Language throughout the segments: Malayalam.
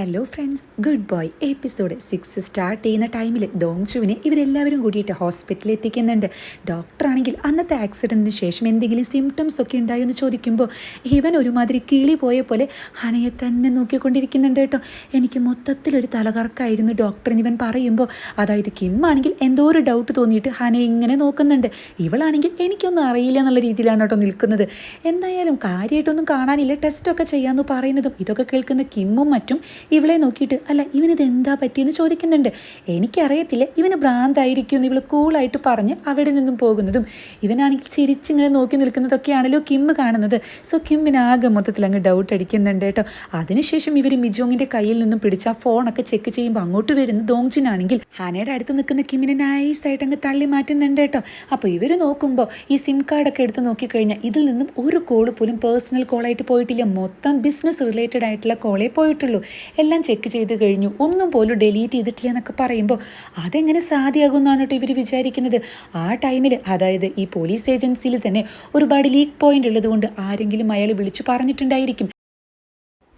Hello friends good boy episode six start ചെയ്യുന്ന ടൈമിൽ ദോങ്ചുവിനെ ഇവരെല്ലാവരും കൂടിയിട്ട് ഹോസ്പിറ്റലിൽ എത്തിക്കുന്നുണ്ട്. ഡോക്ടറാണെങ്കിൽ അന്നത്തെ ആക്സിഡന്റിന് ശേഷം എന്തെങ്കിലും സിംറ്റംസ് ഒക്കെ ഉണ്ടായോ എന്ന് ചോദിക്കുമ്പോൾ ഇവൻ ഒരുമാതിരി കിളി പോയ പോലെ ഹനയെ തന്നെ നോക്കിക്കൊണ്ടിരിക്കുന്നുണ്ട് കേട്ടോ. എനിക്ക് മൊത്തത്തിലൊരു തലകറക്കായിരുന്നു ഡോക്ടർ എന്നിവൻ പറയുമ്പോൾ അതായത് കിം ആണെങ്കിൽ എന്തോ ഒരു ഡൗട്ട് തോന്നിയിട്ട് ഹനയെ ഇങ്ങനെ നോക്കുന്നുണ്ട്. ഇവളാണെങ്കിൽ എനിക്കൊന്നും അറിയില്ല എന്നുള്ള രീതിയിലാണ് കേട്ടോ നിൽക്കുന്നത്. എന്തായാലും കാര്യമായിട്ടൊന്നും കാണാനില്ല. ടെസ്റ്റൊക്കെ ചെയ്യാമെന്ന് പറയുന്നതും ഇതൊക്കെ കേൾക്കുന്ന കിമ്മും മറ്റും ഇവളെ നോക്കിയിട്ട് അല്ല ഇവനിത് എന്താ പറ്റിയെന്ന് ചോദിക്കുന്നുണ്ട്. എനിക്കറിയത്തില്ല ഇവന് ഭ്രാന്തായിരിക്കും ഇവൾ കൂളായിട്ട് പറഞ്ഞ് അവിടെ നിന്നും പോകുന്നതും ഇവനാണെങ്കിൽ ചിരിച്ചിങ്ങനെ നോക്കി നിൽക്കുന്നതൊക്കെയാണല്ലോ കിമ്മ് കാണുന്നത്. സോ കിമ്മിനാകെ മൊത്തത്തിൽ അങ്ങ് ഡൗട്ട് അടിക്കുന്നുണ്ട് കേട്ടോ. അതിനുശേഷം ഇവർ മിജോങ്ങിന്റെ കയ്യിൽ നിന്നും പിടിച്ച ആ ഫോണൊക്കെ ചെക്ക് ചെയ്യുമ്പോൾ അങ്ങോട്ട് വരുന്ന ദോങ്ജിനാണെങ്കിൽ ഹാനയുടെ അടുത്ത് നിൽക്കുന്ന കിമ്മിനെ നൈസായിട്ട് അങ്ങ് തള്ളി മാറ്റുന്നുണ്ട് കേട്ടോ. അപ്പോൾ ഇവർ നോക്കുമ്പോൾ ഈ സിം കാർഡൊക്കെ എടുത്ത് നോക്കിക്കഴിഞ്ഞാൽ ഇതിൽ നിന്നും ഒരു കോൾ പോലും പേഴ്സണൽ കോളായിട്ട് പോയിട്ടില്ല. മൊത്തം ബിസിനസ് റിലേറ്റഡ് ആയിട്ടുള്ള കോളേ പോയിട്ടുള്ളൂ. എല്ലാം ചെക്ക് ചെയ്ത് കഴിഞ്ഞു. ഒന്നും പോലും ഡെലീറ്റ് ചെയ്തിട്ടില്ല എന്നൊക്കെ പറയുമ്പോൾ അതെങ്ങനെ സാധ്യമാകും എന്നാണ് കേട്ടോ ഇവർ വിചാരിക്കുന്നത്. ആ ടൈമിൽ അതായത് ഈ പോലീസ് ഏജൻസിയിൽ തന്നെ ഒരുപാട് ലീക്ക് പോയിന്റ് ഉള്ളതുകൊണ്ട് ആരെങ്കിലും അയാൾ വിളിച്ചു പറഞ്ഞിട്ടുണ്ടായിരിക്കും.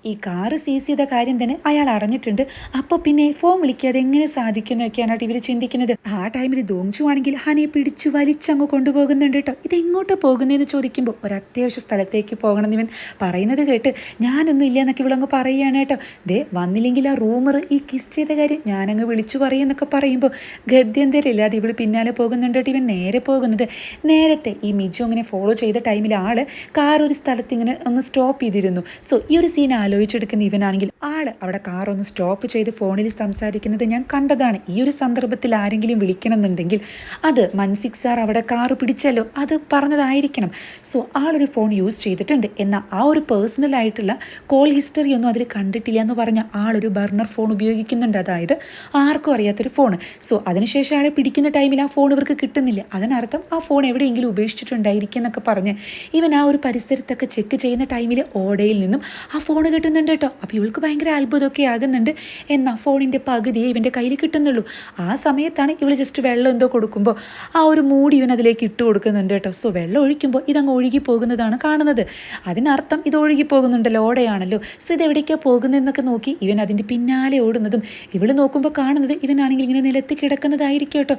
ഈ കാറ് സീസ് ചെയ്ത കാര്യം തന്നെ അയാൾ അറിഞ്ഞിട്ടുണ്ട്. അപ്പോൾ പിന്നെ ഫോൺ വിളിക്കാതെ എങ്ങനെ സാധിക്കുന്നൊക്കെയാണ് ഇവർ ചിന്തിക്കുന്നത്. ആ ടൈമിൽ ദോങ്ചു ആണെങ്കിൽ ഹനയെ പിടിച്ചു വലിച്ചങ്ങ് കൊണ്ടുപോകുന്നുണ്ട് കേട്ടോ ഇത് എങ്ങോട്ട് പോകുന്നതെന്ന് ചോദിക്കുമ്പോൾ ഒരു അത്യാവശ്യ സ്ഥലത്തേക്ക് പോകണം ഇവൻ. പറയുന്നത് കേട്ട് ഞാനൊന്നും ഇല്ല എന്നൊക്കെ ഇവളങ്ങ് പറയുകയാണ് കേട്ടോ ദേ വന്നില്ലെങ്കിൽ ആ റൂമർ ഈ കിസ് ചെയ്ത കാര്യം ഞാനങ്ങ് വിളിച്ചു പറയുമെന്നൊക്കെ പറയുമ്പോൾ ഗദ്യന്തരമില്ലാതെ ഇവൾ പിന്നാലെ പോകുന്നുണ്ട് കേട്ടോ ഇവൻ നേരെ പോകുന്നത്. നേരത്തെ ഈ മിജു അങ്ങനെ ഫോളോ ചെയ്ത ടൈമിൽ ആൾ കാർ ഒരു സ്ഥലത്ത് ഇങ്ങനെ ഒന്ന് സ്റ്റോപ്പ് ചെയ്തിരുന്നു. സോ ഈ ഒരു സീൻ ആലോചിച്ചെടുക്കുന്ന ഇവനാണെങ്കിൽ ആൾ അവിടെ കാർ ഒന്ന് സ്റ്റോപ്പ് ചെയ്ത് ഫോണിൽ സംസാരിക്കുന്നത് ഞാൻ കണ്ടതാണ്. ഈ ഒരു സന്ദർഭത്തിൽ ആരെങ്കിലും വിളിക്കണമെന്നുണ്ടെങ്കിൽ അത് മൻസിക് സാർ അവിടെ കാർ പിടിച്ചല്ലോ അത് പറഞ്ഞതായിരിക്കണം. സോ ആളൊരു ഫോൺ യൂസ് ചെയ്തിട്ടുണ്ട്. എന്നാൽ ആ ഒരു പേഴ്സണൽ ആയിട്ടുള്ള കോൾ ഹിസ്റ്ററി ഒന്നും അതിൽ കണ്ടിട്ടില്ല എന്ന് പറഞ്ഞ ആളൊരു ബർണർ ഫോൺ ഉപയോഗിക്കുന്നുണ്ട്. അതായത് ആർക്കും അറിയാത്തൊരു ഫോൺ സോ അതിനുശേഷം അയാളെ പിടിക്കുന്ന ടൈമിൽ ആ ഫോൺ ഇവർക്ക് കിട്ടുന്നില്ല. അതിനർത്ഥം ആ ഫോൺ എവിടെയെങ്കിലും ഉപേക്ഷിച്ചിട്ടുണ്ടായിരിക്കും എന്നൊക്കെ പറഞ്ഞ് ഇവൻ ആ ഒരു പരിസരത്തൊക്കെ ചെക്ക് ചെയ്യുന്ന ടൈമിൽ ഓടയിൽ നിന്നും ആ ഫോൺ കിട്ടുന്നുണ്ട് കേട്ടോ. അപ്പോൾ ഇവൾക്ക് ഭയങ്കര അത്ഭുതമൊക്കെ ആകുന്നുണ്ട്. എന്നാൽ ഫോണിന്റെ പകുതിയെ ഇവന്റെ കയ്യിൽ കിട്ടുന്നുള്ളൂ. ആ സമയത്താണ് ഇവൾ ജസ്റ്റ് വെള്ളം എന്തോ കൊടുക്കുമ്പോൾ ആ ഒരു മൂടി ഇവൻ അതിലേക്ക് ഇട്ട് കൊടുക്കുന്നുണ്ട് കേട്ടോ. സോ വെള്ളം ഒഴിക്കുമ്പോൾ ഇതങ്ങ് ഒഴുകി പോകുന്നതാണ് കാണുന്നത്. അതിനർത്ഥം ഇത് ഒഴുകി പോകുന്നുണ്ടല്ലോ ഓടയാണല്ലോ. സോ ഇത് എവിടേക്കാണ് പോകുന്നതെന്നൊക്കെ നോക്കി ഇവൻ അതിന്റെ പിന്നാലെ ഓടുന്നതും ഇവൾ നോക്കുമ്പോൾ കാണുന്നത് ഇവനാണെങ്കിൽ ഇങ്ങനെ നിലത്ത് കിടക്കുന്നതായിരിക്കും കേട്ടോ.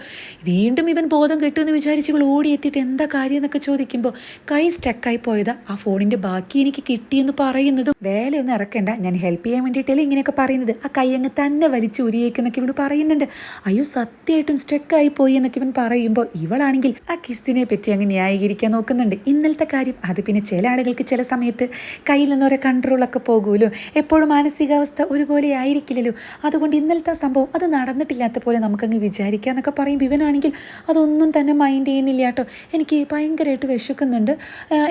വീണ്ടും ഇവൻ ബോധം കിട്ടുമെന്ന് വിചാരിച്ച് ഇവൾ ഓടി എത്തിയിട്ട് എന്താ കാര്യം എന്നൊക്കെ ചോദിക്കുമ്പോൾ കൈ സ്റ്റക്കായി പോയതാ. ആ ഫോണിന്റെ ബാക്കി എനിക്ക് കിട്ടിയെന്ന് പറയുന്നതും വേലയൊന്നും ഇറക്കണ്ട ഞാൻ ഹെൽപ്പ് ചെയ്യാൻ വേണ്ടിയിട്ടല്ലേ ഇങ്ങനെയൊക്കെ പറയുന്നത്. ആ കൈ അങ്ങ് തന്നെ വലിച്ചു ഉരിയേക്കുന്നൊക്കെ ഇവൾ പറയുന്നുണ്ട്. അയ്യോ സത്യമായിട്ടും സ്റ്റക്കായി പോയി എന്നൊക്കെ ഇവൻ പറയുമ്പോൾ ഇവളാണെങ്കിൽ ആ കിസ്സിനെ പറ്റി അങ്ങ് ന്യായീകരിക്കാൻ നോക്കുന്നുണ്ട്. ഇന്നലത്തെ കാര്യം അത് പിന്നെ ചില ആളുകൾക്ക് ചില സമയത്ത് കയ്യിൽ നിന്ന് ഓരോ കൺട്രോളൊക്കെ പോകുമല്ലോ. എപ്പോഴും മാനസികാവസ്ഥ ഒരുപോലെ ആയിരിക്കില്ലല്ലോ. അതുകൊണ്ട് ഇന്നലത്തെ സംഭവം അത് നടന്നിട്ടില്ലാത്ത പോലെ നമുക്കങ്ങ് വിചാരിക്കാം എന്നൊക്കെ പറയുമ്പോൾ ഇവനാണെങ്കിൽ അതൊന്നും തന്നെ മൈൻഡ് ചെയ്യുന്നില്ല കേട്ടോ. എനിക്ക് ഭയങ്കരമായിട്ട് വിശക്കുന്നുണ്ട്.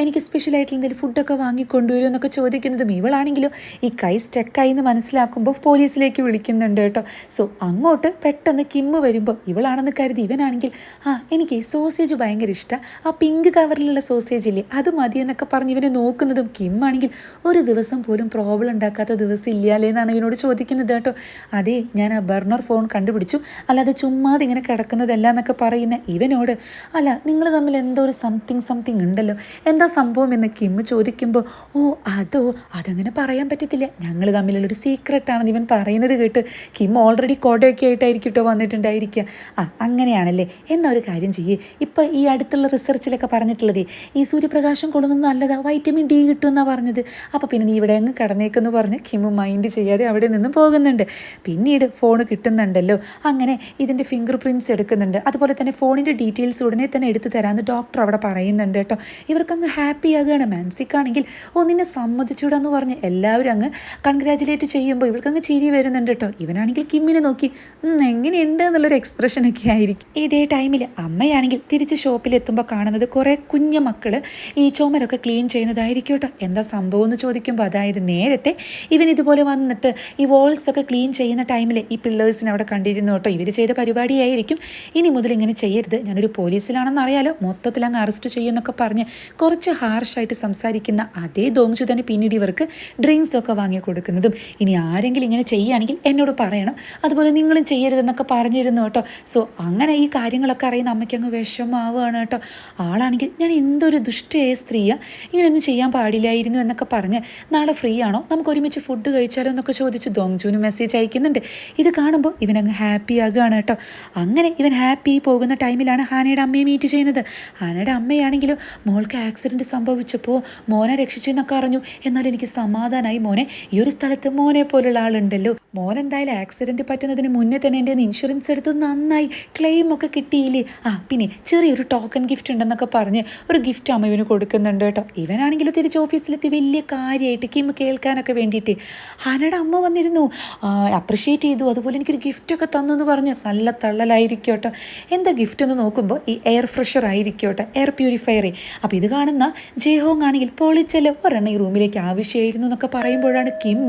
എനിക്ക് സ്പെഷ്യലായിട്ടുള്ള എന്തെങ്കിലും ഫുഡൊക്കെ വാങ്ങി കൊണ്ടുവരും എന്നൊക്കെ ചോദിക്കുന്നതും ഇവളാണെങ്കിലും ഈ കൈ സ്റ്റക്കായി എന്ന് മനസ്സിലാക്കുമ്പോൾ പോലീസിലേക്ക് വിളിക്കുന്നുണ്ട് കേട്ടോ. സോ അങ്ങോട്ട് പെട്ടെന്ന് കിമ്മ് വരുമ്പോൾ ഇവളാണെന്ന് കരുതി ഇവനാണെങ്കിൽ ആ എനിക്ക് സോസേജ് ഭയങ്കര ഇഷ്ടമാണ് ആ പിങ്ക് കവറിലുള്ള സോസേജ് ഇല്ലേ അത് മതി എന്നൊക്കെ പറഞ്ഞ് ഇവനെ നോക്കുന്നതും കിമ്മാണെങ്കിൽ ഒരു ദിവസം പോലും പ്രോബ്ലം ഉണ്ടാക്കാത്ത ദിവസം ഇല്ലാലേ എന്നാണ് ഇവനോട് ചോദിക്കുന്നത് കേട്ടോ. അതെ ഞാൻ ആ ബർണർ ഫോൺ കണ്ടുപിടിച്ചു. അല്ലാതെ ചുമ്മാതെ ഇങ്ങനെ കിടക്കുന്നതല്ല എന്നൊക്കെ പറയുന്ന ഇവനോട് അല്ല നിങ്ങൾ തമ്മിൽ എന്തോ ഒരു സംതിങ് സംതിങ് ഉണ്ടല്ലോ. എന്താ സംഭവം? എന്ന് കിമ്മ് ചോദിക്കുമ്പോൾ ഓ അതോ അതങ്ങനെ പറയാൻ പറ്റത്തില്ല. ഞങ്ങൾ തമ്മിലുള്ളൊരു സീക്രട്ടാണെന്ന് ഇവൻ പറയുന്നത് കേട്ട് കിം ഓൾറെഡി കോടയൊക്കെ ആയിട്ടായിരിക്കും കേട്ടോ വന്നിട്ടുണ്ടായിരിക്കുക ആ അങ്ങനെയാണല്ലേ. എന്നാ ഒരു കാര്യം ചെയ്യേ. ഇപ്പം ഈ അടുത്തുള്ള റിസർച്ചിലൊക്കെ പറഞ്ഞിട്ടുള്ളതേ ഈ സൂര്യപ്രകാശം കൊള്ളുന്നത് നല്ലതാണ് വൈറ്റമിൻ ഡി കിട്ടുമെന്നാണ് പറഞ്ഞത്. അപ്പോൾ പിന്നെ നീ ഇവിടെ അങ്ങ് കടന്നേക്കെന്ന് പറഞ്ഞ് കിം മൈൻഡ് ചെയ്യാതെ അവിടെ നിന്ന് പോകുന്നുണ്ട്. പിന്നീട് ഫോൺ കിട്ടുന്നുണ്ടല്ലോ. അങ്ങനെ ഇതിന്റെ ഫിംഗർ പ്രിന്റ്സ് എടുക്കുന്നുണ്ട്. അതുപോലെ തന്നെ ഫോണിന്റെ ഡീറ്റെയിൽസ് ഉടനെ തന്നെ എടുത്തു തരാമെന്ന് ഡോക്ടർ അവിടെ പറയുന്നുണ്ട് കേട്ടോ. ഇവർക്കങ്ങ് ഹാപ്പി മാൻസിക്കാണെങ്കിൽ ഓ നിന്നെ സമ്മതിച്ചൂടാന്ന് പറഞ്ഞ് എല്ലാവരും അങ്ങ് കൺഗ്രാജുലേറ്റ് ചെയ്യുമ്പോൾ ഇവൾക്കങ്ങ് ചിരി വരുന്നുണ്ട് കേട്ടോ ഇവനാണെങ്കിൽ കിമ്മിനെ നോക്കി "ഉം, എങ്ങനെയുണ്ട്? എന്നുള്ളൊരു എക്സ്പ്രഷനൊക്കെ ആയിരിക്കും. ഇതേ ടൈമിൽ അമ്മയാണെങ്കിൽ തിരിച്ച് ഷോപ്പിലെത്തുമ്പോൾ കാണുന്നത് കുറേ കുഞ്ഞു മക്കൾ ഈ ചുമരൊക്കെ ക്ലീൻ ചെയ്യുന്നതായിരിക്കും കേട്ടോ എന്താ സംഭവം എന്ന് ചോദിക്കുമ്പോൾ അതായത് നേരത്തെ ഇവൻ ഇതുപോലെ വന്നിട്ട് ഈ വോൾസ് ഒക്കെ ക്ലീൻ ചെയ്യുന്ന ടൈമിൽ ഈ പിള്ളേഴ്സിനെ അവിടെ കണ്ടിരുന്നു കേട്ടോ ഇവർ ചെയ്ത പരിപാടിയായിരിക്കും. ഇനി മുതൽ ഇങ്ങനെ ചെയ്യരുത്. ഞാനൊരു പോലീസിലാണെന്ന് അറിയാലോ. മൊത്തത്തിൽ അങ്ങ് അറസ്റ്റ് ചെയ്യുമെന്നൊക്കെ പറഞ്ഞ് കുറച്ച് ഹാർഷായിട്ട് സംസാരിക്കുന്ന അതേ ദോങ്ജു തന്നെ പിന്നീട് ഇവർക്ക് ഡ്രിങ്ക് ഡ്രിങ്ക്സ് വാങ്ങി കൊടുക്കുന്നതും ഇനി ആരെങ്കിലും ഇങ്ങനെ ചെയ്യുകയാണെങ്കിൽ എന്നോട് പറയണം. അതുപോലെ നിങ്ങളും ചെയ്യരുതെന്നൊക്കെ പറഞ്ഞിരുന്നു കേട്ടോ. സോ അങ്ങനെ ഈ കാര്യങ്ങളൊക്കെ അറിയുന്ന അമ്മയ്ക്ക് അങ്ങ് വിഷമാവുകയാണ് കേട്ടോ. ആളാണെങ്കിൽ ഞാൻ എന്തൊരു ദുഷ്ടയായ സ്ത്രീയാണ് ഇങ്ങനെയൊന്നും ചെയ്യാൻ പാടില്ലായിരുന്നു എന്നൊക്കെ പറഞ്ഞ് നാളെ ഫ്രീ ആണോ? നമുക്ക് ഒരുമിച്ച് ഫുഡ് കഴിച്ചാലോ എന്നൊക്കെ ചോദിച്ച് ദോങ്ജുവിന് മെസ്സേജ് അയക്കുന്നുണ്ട്. ഇത് കാണുമ്പോൾ ഇവനങ്ങ് ഹാപ്പി ആകുകയാണ് കേട്ടോ. അങ്ങനെ ഇവൻ ഹാപ്പി പോകുന്ന ടൈമിലാണ് ഹാനയുടെ അമ്മയെ മീറ്റ് ചെയ്യുന്നത്. ഹാനയുടെ അമ്മയാണെങ്കിലും മോൾക്ക് ആക്സിഡന്റ് സംഭവിച്ചപ്പോൾ മോനെ രക്ഷിച്ചെന്നൊക്കെ അറിഞ്ഞു. എന്നാൽ എനിക്ക് സമാധാനമായി മോനെ ഈ ഒരു സ്ഥലത്ത് മോനെ പോലുള്ള ആളുണ്ടല്ലോ. മോൻ എന്തായാലും ആക്സിഡന്റ് പറ്റുന്നതിന് മുന്നേ തന്നെ എന്റെ ഇൻഷുറൻസ് എടുത്ത് നന്നായി ക്ലെയിം ഒക്കെ കിട്ടിയില്ലേ? ആ പിന്നെ ചെറിയൊരു ടോക്കൺ ഗിഫ്റ്റ് ഉണ്ടെന്നൊക്കെ പറഞ്ഞ് ഒരു ഗിഫ്റ്റ് അമ്മ ഇവന് കൊടുക്കുന്നുണ്ട് കേട്ടോ. ഇവനാണെങ്കിലും തിരിച്ച് ഓഫീസിലെത്തി വലിയ കാര്യമായിട്ട് കിം കേൾക്കാനൊക്കെ വേണ്ടിയിട്ട്. ഹാനയുടെ അമ്മ വന്നിരുന്നു. അപ്രിഷ്യേറ്റ് ചെയ്തു. അതുപോലെ എനിക്കൊരു ഗിഫ്റ്റൊക്കെ തന്നു എന്ന് പറഞ്ഞ്. നല്ല തള്ളലായിരിക്കും കേട്ടോ. എന്താ ഗിഫ്റ്റ് എന്ന് നോക്കുമ്പോൾ ഈ എയർ ഫ്രഷർ ആയിരിക്കും കേട്ടോ. എയർ പ്യൂരിഫയറേ അപ്പോൾ ഇത് കാണുന്ന ജയഹോങ് ആണെങ്കിൽ പൊളിച്ചല്ലോ ഒരെണ്ണം ഈ റൂമിലേക്ക് ആവശ്യമായിരുന്നു എന്നൊക്കെ പറയുമ്പോഴാണ് കിം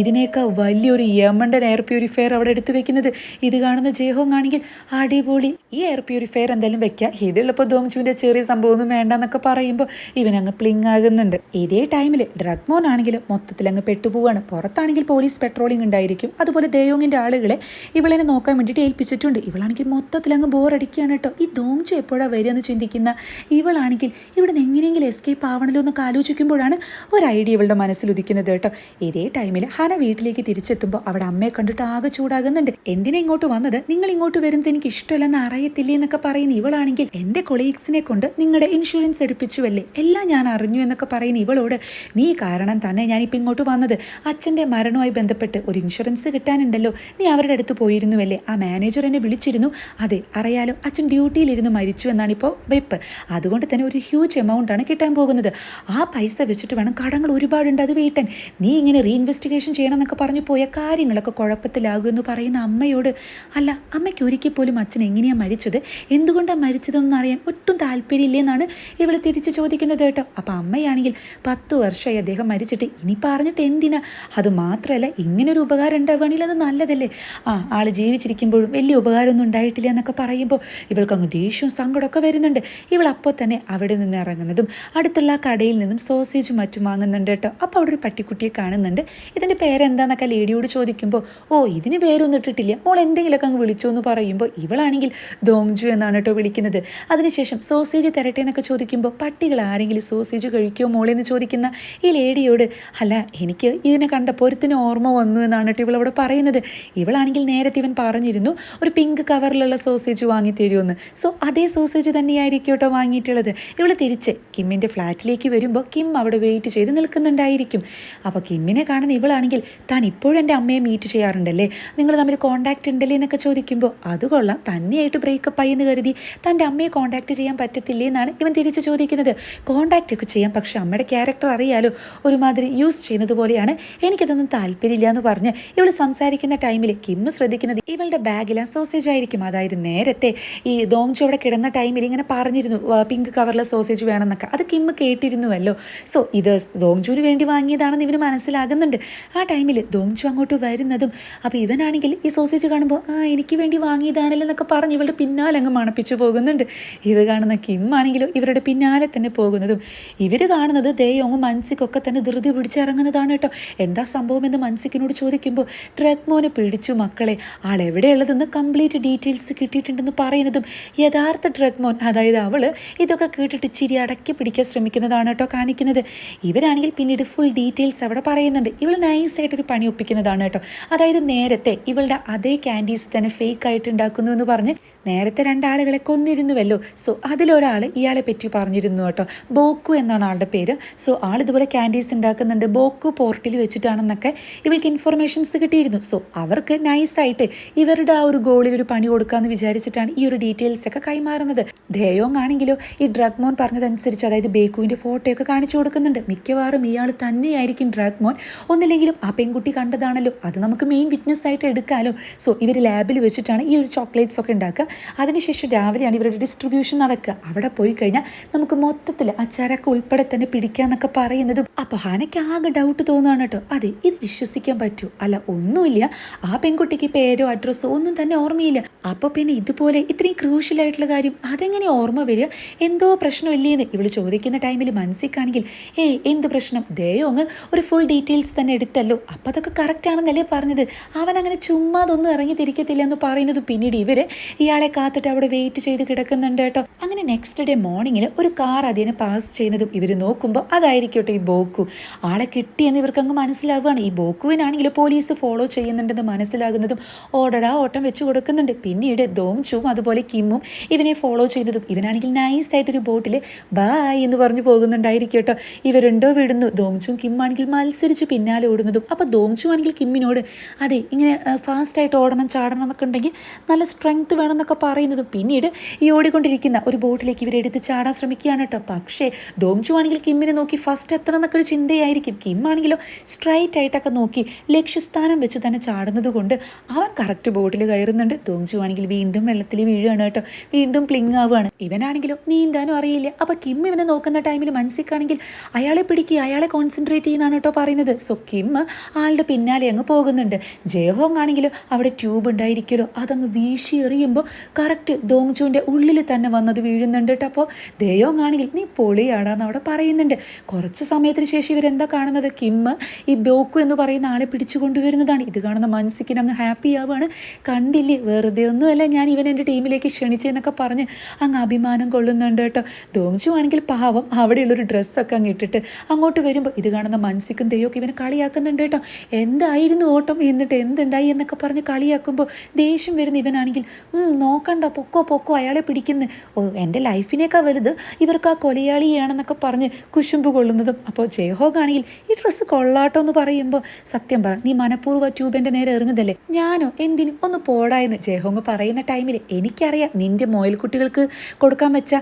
ഇതിനേക്കാൾ വലിയൊരു യമണ്ടൻ എയർ പ്യൂരിഫയർ അവിടെ എടുത്തു വെക്കുന്നത്. ഇത് കാണുന്ന ജയഹോങ് ആണെങ്കിൽ അടിപൊളി. ഈ എയർ പ്യൂരിഫയർ എന്തായാലും വെക്കാം. ഇതുള്ളപ്പോൾ ദോങ്ചുവിന്റെ ചെറിയ സംഭവമൊന്നും വേണ്ട എന്നൊക്കെ പറയുമ്പോൾ ഇവനങ്ങ് പ്ലിങ് ആകുന്നുണ്ട്. ഇതേ ടൈമിൽ ഡ്രഗ് മോൻ ആണെങ്കിൽ മൊത്തത്തിൽ അങ്ങ് പെട്ടുപോവാണ്. പുറത്താണെങ്കിൽ പോലീസ് പെട്രോളിംഗ് ഉണ്ടായിരിക്കും. അതുപോലെ ദേയോങ്ങിന്റെ ആളുകളെ ഇവളെ നോക്കാൻ വേണ്ടിയിട്ട് ഏൽപ്പിച്ചിട്ടുണ്ട്. ഇവളാണെങ്കിൽ മൊത്തത്തിൽ അങ്ങ് ബോറടിക്കുകയാണ് കേട്ടോ. ഈ ദോങ്ചു എപ്പോഴാണ് വരിക എന്ന് ചിന്തിക്കുന്ന ഇവളാണെങ്കിൽ ഇവിടെ നിന്ന് എങ്ങനെയെങ്കിലും എസ്കേപ്പ് ആവണല്ലോ എന്നൊക്കെ ആലോചിക്കുമ്പോഴാണ് ഒരു ഐഡിയ ഇവളുടെ മനസ്സിൽ ഉദിക്കുന്നത്. കേട്ടോ. ഇതേ ടൈമിൽ ഹന വീട്ടിലേക്ക് തിരിച്ചെത്തുമ്പോൾ അവിടെ അമ്മയെ കണ്ടിട്ട് ആകെ ചൂടാകുന്നുണ്ട്. എന്തിനാ ഇങ്ങോട്ട് വന്നത്? നിങ്ങൾ ഇങ്ങോട്ട് വരുന്നത് എനിക്ക് ഇഷ്ടമല്ലെന്ന് അറിയത്തില്ലേ എന്നൊക്കെ പറയുന്ന ഇവളാണെങ്കിൽ എന്റെ കൊളീഗ്സിനെ കൊണ്ട് നിങ്ങളുടെ ഇൻഷുറൻസ് എടുപ്പിച്ചുവല്ലേ? എല്ലാം ഞാൻ അറിഞ്ഞു എന്നൊക്കെ പറയുന്ന ഇവളോട് നീ കാരണം തന്നെ ഞാനിപ്പോൾ ഇങ്ങോട്ട് വന്നത്. അച്ഛന്റെ മരണവുമായി ബന്ധപ്പെട്ട് ഒരു ഇൻഷുറൻസ് കിട്ടാനുണ്ടല്ലോ. നീ അവരുടെ അടുത്ത് പോയിരുന്നുവല്ലേ? ആ മാനേജർ എന്നെ വിളിച്ചിരുന്നു. അതെ അറിയാലോ അച്ഛൻ ഡ്യൂട്ടിയിലിരുന്ന് മരിച്ചു എന്നാണ് ഇപ്പോൾ വെപ്പ്. അതുകൊണ്ട് തന്നെ ഒരു ഹ്യൂജ് എമൗണ്ടാണ് കിട്ടാൻ പോകുന്നത്. ആ പൈസ വെച്ചിട്ട് വേണം കടങ്ങൾ ഒരുപാടുണ്ട്. അത് വീട്ടൻ നീ ഇങ്ങനെ റീഇൻവെസ്റ്റിഗേഷൻ ചെയ്യണം എന്നൊക്കെ പറഞ്ഞു പോയ കാര്യങ്ങളൊക്കെ കുഴപ്പത്തിലാകും എന്ന് പറയുന്ന അമ്മയോട് അല്ല അമ്മയ്ക്ക് ഒരിക്കൽ പോലും അച്ഛൻ എങ്ങനെയാണ് മരിച്ചത്? എന്തുകൊണ്ടാണ് മരിച്ചതെന്ന് അറിയാൻ ഒട്ടും താല്പര്യമില്ലെന്നാണ് ഇവൾ തിരിച്ച് ചോദിക്കുന്നത് കേട്ടോ. അപ്പം അമ്മയാണെങ്കിൽ പത്ത് വർഷമായി അദ്ദേഹം മരിച്ചിട്ട് ഇനി പറഞ്ഞിട്ട് എന്തിനാ? അത് മാത്രമല്ല ഇങ്ങനൊരു ഉപകാരം ഉണ്ടാവുകയാണെങ്കിൽ അത് നല്ലതല്ലേ? ആ ആൾ ജീവിച്ചിരിക്കുമ്പോഴും വലിയ ഉപകാരമൊന്നും ഉണ്ടായിട്ടില്ല എന്നൊക്കെ പറയുമ്പോൾ ഇവൾക്ക് അങ്ങ് ദേഷ്യവും സങ്കടമൊക്കെ വരുന്നുണ്ട്. ഇവൾ അപ്പോൾ തന്നെ അവിടെ നിന്ന് ഇറങ്ങുന്നതും അടുത്തുള്ള കടയിൽ നിന്നും സോസേജും മറ്റും വാങ്ങുന്നുണ്ട് കേട്ടോ. അപ്പോൾ അവിടെ ഒരു പട്ടിക്കുട്ടിയെ കാണുന്നുണ്ട്. ഇതിന്റെ പേരെന്താന്നൊക്കെ ലേഡിയോട് ചോദിക്കുമ്പോൾ ഓ ഇതിന് പേരൊന്നും ഇട്ടിട്ടില്ല. മോൾ എന്തെങ്കിലുമൊക്കെ അങ്ങ് വിളിച്ചു എന്ന് പറയുമ്പോൾ ഇവളാണെങ്കിൽ ദോങ്ജു എന്നാണ് കേട്ടോ വിളിക്കുന്നത്. അതിനുശേഷം സോസേജ് തരട്ടെ എന്നൊക്കെ ചോദിക്കുമ്പോൾ പട്ടികൾ ആരെങ്കിലും സോസേജ് കഴിക്കുമോ മോളെന്ന് ചോദിക്കുന്ന ഈ ലേഡിയോട് അല്ല എനിക്ക് ഇതിനെ കണ്ട ഒരുത്തിന് ഓർമ്മ വന്നു എന്നാണ് കേട്ടോ ഇവളവിടെ പറയുന്നത്. ഇവളാണെങ്കിൽ നേരത്തെ ഇവൻ പറഞ്ഞിരുന്നു ഒരു പിങ്ക് കവറിലുള്ള സോസേജ് വാങ്ങി തരുമെന്ന് സോ അതേ സോസേജ് തന്നെയായിരിക്കും കേട്ടോ വാങ്ങിയിട്ടുള്ളത്. ഇവൾ തിരിച്ച് കിമ്മിന്റെ ഫ്ലാറ്റിലേക്ക് വരുമ്പോൾ കിം അവിടെ വെയിറ്റ് ചെയ്ത് നിൽക്കുന്നുണ്ടായിരിക്കും. അപ്പോൾ കിമ്മിനെ കാണുന്ന ഇവളാണെങ്കിൽ താൻ ഇപ്പോഴും എന്റെ അമ്മയെ മീറ്റ് ചെയ്യാറുണ്ടല്ലേ? നിങ്ങൾ തമ്മിൽ കോൺടാക്റ്റ് ഉണ്ടല്ലേ എന്നൊക്കെ ചോദിക്കുമ്പോൾ അത് കൊള്ളാം തന്നെയായിട്ട് ബ്രേക്കപ്പ് ആയി എന്ന് കരുതി തന്റെ അമ്മയെ കോൺടാക്റ്റ് ചെയ്യാൻ പറ്റത്തില്ലേ എന്നാണ് ഇവൻ തിരിച്ച് ചോദിക്കുന്നത്. കോൺടാക്റ്റ് ഒക്കെ ചെയ്യാം പക്ഷേ അമ്മയുടെ ക്യാരക്ടർ അറിയാലോ ഒരുമാതിരി യൂസ് ചെയ്യുന്നത് പോലെയാണ്. എനിക്കതൊന്നും താല്പര്യമില്ല എന്ന് പറഞ്ഞ് ഇവൾ സംസാരിക്കുന്ന ടൈമിൽ കിമ്മ് ശ്രദ്ധിക്കുന്നത് ഇവളുടെ ബാഗിൽ സോസേജ് ആയിരിക്കും. അതായത് നേരത്തെ ഈ ദോങ്ജു അവിടെ കിടന്ന ടൈമിൽ ഇങ്ങനെ പറഞ്ഞിരുന്നു പിങ്ക് കവറിലെ സോസേജ് വേണമെന്നൊക്കെ. അത് കിമ്മ് കേട്ടിരുന്നുവല്ലോ. സോ ഇത് ദോങ്ജുവിന് വേണ്ടി വാങ്ങിയതാണെന്ന് ഇവന് മനസ്സിലാകുന്നുണ്ട്. ആ ടൈമിൽ ദോങ്ചു അങ്ങോട്ട് വരുന്നതും അപ്പോൾ ഇവനാണെങ്കിൽ ഈ സോസേജ് കാണുമ്പോൾ ആ എനിക്ക് വേണ്ടി വാങ്ങിയതാണല്ലോ എന്നൊക്കെ പറഞ്ഞ് ഇവളുടെ പിന്നാലെ അങ്ങ് മണപ്പിച്ചു പോകുന്നുണ്ട്. ഇത് കാണുന്ന കിം ആണെങ്കിലും ഇവരുടെ പിന്നാലെ തന്നെ പോകുന്നതും. ഇവർ കാണുന്നത് ദേയോങ് മൻസിക്കൊക്കെ തന്നെ ധൃതി പിടിച്ചിറങ്ങുന്നതാണ് കേട്ടോ. എന്താ സംഭവം എന്ന് മൻസിക്കിനോട് ചോദിക്കുമ്പോൾ ട്രക്ക് മോനെ പിടിച്ചു മക്കളെ. ആൾ ആളെവിടെയുള്ളതെന്ന് കംപ്ലീറ്റ് ഡീറ്റെയിൽസ് കിട്ടിയിട്ടുണ്ടെന്ന് പറയുന്നതും യഥാർത്ഥ ട്രക്ക് മോൻ അതായത് അവൾ ഇതൊക്കെ കേട്ടിട്ട് ചിരി അടക്കി പിടിക്കാൻ ശ്രമിക്കുന്നതാണ് കേട്ടോ കാണിക്കുന്നത്. ഇവരാണെങ്കിൽ പിന്നീട് ഫുൾ ഡീറ്റെയിൽസ് അവിടെ പറയുന്നുണ്ട്. ഇവൾ നൈസായിട്ടൊരു പണി ഒപ്പിക്കുന്നതാണ് കേട്ടോ. അതായത് നേരത്തെ ഇവളുടെ അതേ ക്യാൻഡീസ് തന്നെ ഫേക്ക് ആയിട്ട് ഉണ്ടാക്കുന്നു എന്ന് പറഞ്ഞ് നേരത്തെ രണ്ടാളുകളെ കൊന്നിരുന്നുവല്ലോ. സോ അതിലൊരാൾ ഇയാളെ പറ്റി പറഞ്ഞിരുന്നു കേട്ടോ. ബോക്കു എന്നാണ് ആളുടെ പേര്. സോ ആൾ ഇതുപോലെ ക്യാൻഡീസ് ഉണ്ടാക്കുന്നുണ്ട്. ബോക്കു പോർട്ടിൽ വെച്ചിട്ടാണെന്നൊക്കെ ഇവൾക്ക് ഇൻഫർമേഷൻസ് കിട്ടിയിരുന്നു. സോ അവർക്ക് നൈസായിട്ട് ഇവരുടെ ആ ഒരു ഗോളിൽ ഒരു പണി കൊടുക്കാമെന്ന് വിചാരിച്ചിട്ടാണ് ഈ ഒരു ഡീറ്റെയിൽസ് ഒക്കെ കൈമാറുന്നത്. ധേയോങ് ആണെങ്കിലോ ഈ ഡ്രഗ് മോൻ പറഞ്ഞതനുസരിച്ച് അതായത് ബേക്കുവിന്റെ ഫോട്ടോയൊക്കെ കാണിച്ചു കൊടുക്കുന്നുണ്ട്. മിക്കവാറും ഇയാൾ തന്നെയായിരിക്കും ഡ്രഗ് മോൻ ഒന്നില്ലെങ്കിലും ആ പെൺകുട്ടി കണ്ടതാണല്ലോ. അത് നമുക്ക് മെയിൻ വിറ്റ്നസ് ആയിട്ട് എടുക്കാമല്ലോ സോ ഇവർ ലാബിൽ വെച്ചിട്ടാണ് ഈ ഒരു ചോക്ലേറ്റ്സ് ഒക്കെ ഉണ്ടാക്കുക. അതിനുശേഷം രാവിലെയാണ് ഇവരുടെ ഡിസ്ട്രിബ്യൂഷൻ നടക്കുക. അവിടെ പോയി കഴിഞ്ഞാൽ നമുക്ക് മൊത്തത്തിൽ അച്ചാരൊക്കെ ഉൾപ്പെടെ തന്നെ പിടിക്കാന്നൊക്കെ പറയുന്നത്. അപ്പോൾ ഹാനയ്ക്ക് ആകെ ഡൗട്ട് തോന്നുകയാണ് കേട്ടോ. അതെ ഇത് വിശ്വസിക്കാൻ പറ്റൂ. അല്ല ഒന്നുമില്ല. ആ പെൺകുട്ടിക്ക് പേരോ അഡ്രസ്സോ ഒന്നും തന്നെ ഓർമ്മയില്ല. അപ്പോൾ പിന്നെ ഇതുപോലെ ഇത്രയും ക്രൂഷ്യൽ ആയിട്ടുള്ള കാര്യം അതെങ്ങനെ ഓർമ്മ വരിക? എന്തോ പ്രശ്നമില്ലേന്ന് ഇവൾ ചോദിക്കുന്ന ടൈമിൽ മനസ്സിക്കാണെങ്കിൽ ഏയ് എന്ത് പ്രശ്നം? ദയോ അങ്ങ് ഒരു ഫുൾ ഡീറ്റെയിൽസ് തന്നെ എടുത്തല്ലോ. അപ്പോൾ അതൊക്കെ കറക്റ്റ് ആണെന്നല്ലേ പറഞ്ഞത്. അവൻ അങ്ങനെ ചുമ്മാ ഇറങ്ങി തിരിക്കത്തില്ല എന്ന് പറയുന്നത് പിന്നീട് ഇവർ ഇയാളെ കാത്തിട്ട് അവിടെ വെയിറ്റ് ചെയ്ത് കിടക്കുന്നുണ്ട് കേട്ടോ. അങ്ങനെ നെക്സ്റ്റ് ഡേ മോർണിംഗിൽ ഒരു കാർ അതിനെ പാസ് ചെയ്യുന്നതും ഇവർ നോക്കുമ്പോൾ അതായിരിക്കട്ടെ ഈ ബോക്കു. ആളെ കിട്ടിയെന്ന് ഇവർക്ക് അങ്ങ് മനസ്സിലാവുകയാണ്. ഈ ബോക്കുവിനാണെങ്കിൽ പോലീസ് ഫോളോ ചെയ്യുന്നുണ്ടെന്ന് മനസ്സിലാകുന്നതും ഓടടാ ഓട്ടം വെച്ച് കൊടുക്കുന്നുണ്ട്. പിന്നീട് ദോംചും അതുപോലെ കിമ്മും ഇവനെ ഫോളോ ചെയ്തതും ഇവനാണെങ്കിൽ നൈസായിട്ടൊരു ബോട്ടിൽ ബായ് എന്ന് പറഞ്ഞു പോകുന്നുണ്ടായിരിക്കും കേട്ടോ. ഇവരുണ്ടോ വിടുന്നു. ദോംചും കിമ്മാണെങ്കിൽ മത്സരിച്ച് പിന്നാലെ ഓടുന്നതും. അപ്പോൾ ദോങ്ചു ആണെങ്കിൽ കിമ്മിനോട് അതെ ഇങ്ങനെ ഫാസ്റ്റായിട്ട് ഓടണം ചാടണം എന്നൊക്കെ ഉണ്ടെങ്കിൽ നല്ല സ്ട്രെങ്ത് വേണം എന്നൊക്കെ പറയുന്നതും പിന്നീട് ഈ ഓടിക്കൊണ്ടിരിക്കുന്ന ഒരു ബോട്ടിലേക്ക് ഇവരെടുത്ത് ചാടാൻ ശ്രമിക്കുകയാണ് കേട്ടോ. പക്ഷേ ദോംജു ആണെങ്കിൽ കിമ്മിനെ നോക്കി ഫസ്റ്റ് എത്തണം എന്നൊക്കെ ഒരു ചിന്തയായിരിക്കും. കിം ആണെങ്കിലോ സ്ട്രൈറ്റ് ആയിട്ടൊക്കെ നോക്കി ലക്ഷ്യസ്ഥാനം വെച്ച് തന്നെ ചാടുന്നത് കൊണ്ട് അവൻ കറക്റ്റ് ബോട്ടിൽ കയറുന്നുണ്ട്. ദോംജു ആണെങ്കിൽ വീണ്ടും വെള്ളത്തിൽ വീഴുകയാണ് കേട്ടോ. വീണ്ടും പ്ലിങ് ആവുകയാണ്. ഇവനാണെങ്കിലോ നീന്താനും അറിയില്ല. അപ്പോൾ കിം ഇവനെ നോക്കുന്ന ടൈമിൽ മനസ്സിക്കാണെങ്കിൽ അയാളെ പിടിക്കുക അയാളെ കോൺസെൻട്രേറ്റ് ചെയ്യുന്നതാണ് കേട്ടോ പറയുന്നത്. സോ കിം ആളുടെ പിന്നാലെ അങ്ങ് പോകുന്നുണ്ട്. ജയഹോങ് ആണെങ്കിലും അവിടെ ട്യൂബ് ഉണ്ടായിരിക്കുമല്ലോ. അതങ്ങ് വീശി എറിയുമ്പോൾ കറക്റ്റ് ദോങ്ചുവിന്റെ ഉള്ളിൽ തന്നെ വന്നത് വീഴുന്നുണ്ട് കേട്ടോ അപ്പോൾ ദേയോങ് ആണെങ്കിൽ നീ പൊളിയാടാന്ന് അവിടെ പറയുന്നുണ്ട്. കുറച്ച് സമയത്തിന് ശേഷം ഇവരെന്താ കാണുന്നത്? കിം ഈ ബോക്കു എന്ന് പറയുന്ന ആളെ പിടിച്ചു കൊണ്ടുവരുന്നതാണ്. ഇത് കാണുന്ന മനസ്സിക്കിന് അങ്ങ് ഹാപ്പി ആവുകയാണ് കണ്ടില്ലേ? വെറുതെ ഒന്നുമല്ല ഞാൻ ഇവൻ എന്റെ ടീമിലേക്ക് ക്ഷണിച്ചെന്നൊക്കെ പറഞ്ഞ് അങ്ങ് അഭിമാനം കൊള്ളുന്നുണ്ട് കേട്ടോ ദോങ്ചു ആണെങ്കിൽ പാവം അവിടെയുള്ളൊരു ഡ്രസ്സൊക്കെ അങ്ങ് ഇട്ടിട്ട് അങ്ങോട്ട് വരുമ്പോൾ ഇത് കാണുന്ന മനസ്സിക്കും ദൈവമൊക്കെ ഇവനെ കളിയാക്കുന്നുണ്ട് കേട്ടോ എന്തായിരുന്നു ഓട്ടം? എന്നിട്ട് എന്തുണ്ടായി എന്നൊക്കെ പറഞ്ഞ് കളിയാക്കുമ്പോൾ ദേഷ്യം വരുന്ന ഇവനാണെങ്കിൽ "ഉം, നോക്കണ്ട പൊക്കോ പൊക്കോ അയാളെ പിടിക്കുന്ന. ഓ എന്റെ ലൈഫിനേക്കാൾ വലുത് ഇവർക്ക് ആ കൊലയാളിയാണെന്നൊക്കെ പറഞ്ഞ് കുശുമ്പ് കൊള്ളുന്നതും. അപ്പോൾ ജയഹോഗാണെങ്കിൽ ഈ ഡ്രസ്സ് കൊള്ളാട്ടോ എന്ന് പറയുമ്പോൾ സത്യം പറ നീ മനഃപൂർവ ട്യൂബിന്റെ നേരെ എറിഞ്ഞതല്ലേ ഞാനോ എന്തിന്? ഒന്ന് പോടായെന്ന് ജയഹോങ് പറയുന്ന ടൈമിൽ എനിക്കറിയാം നിന്റെ മോയൽക്കുട്ടികൾക്ക് കൊടുക്കാൻ വെച്ച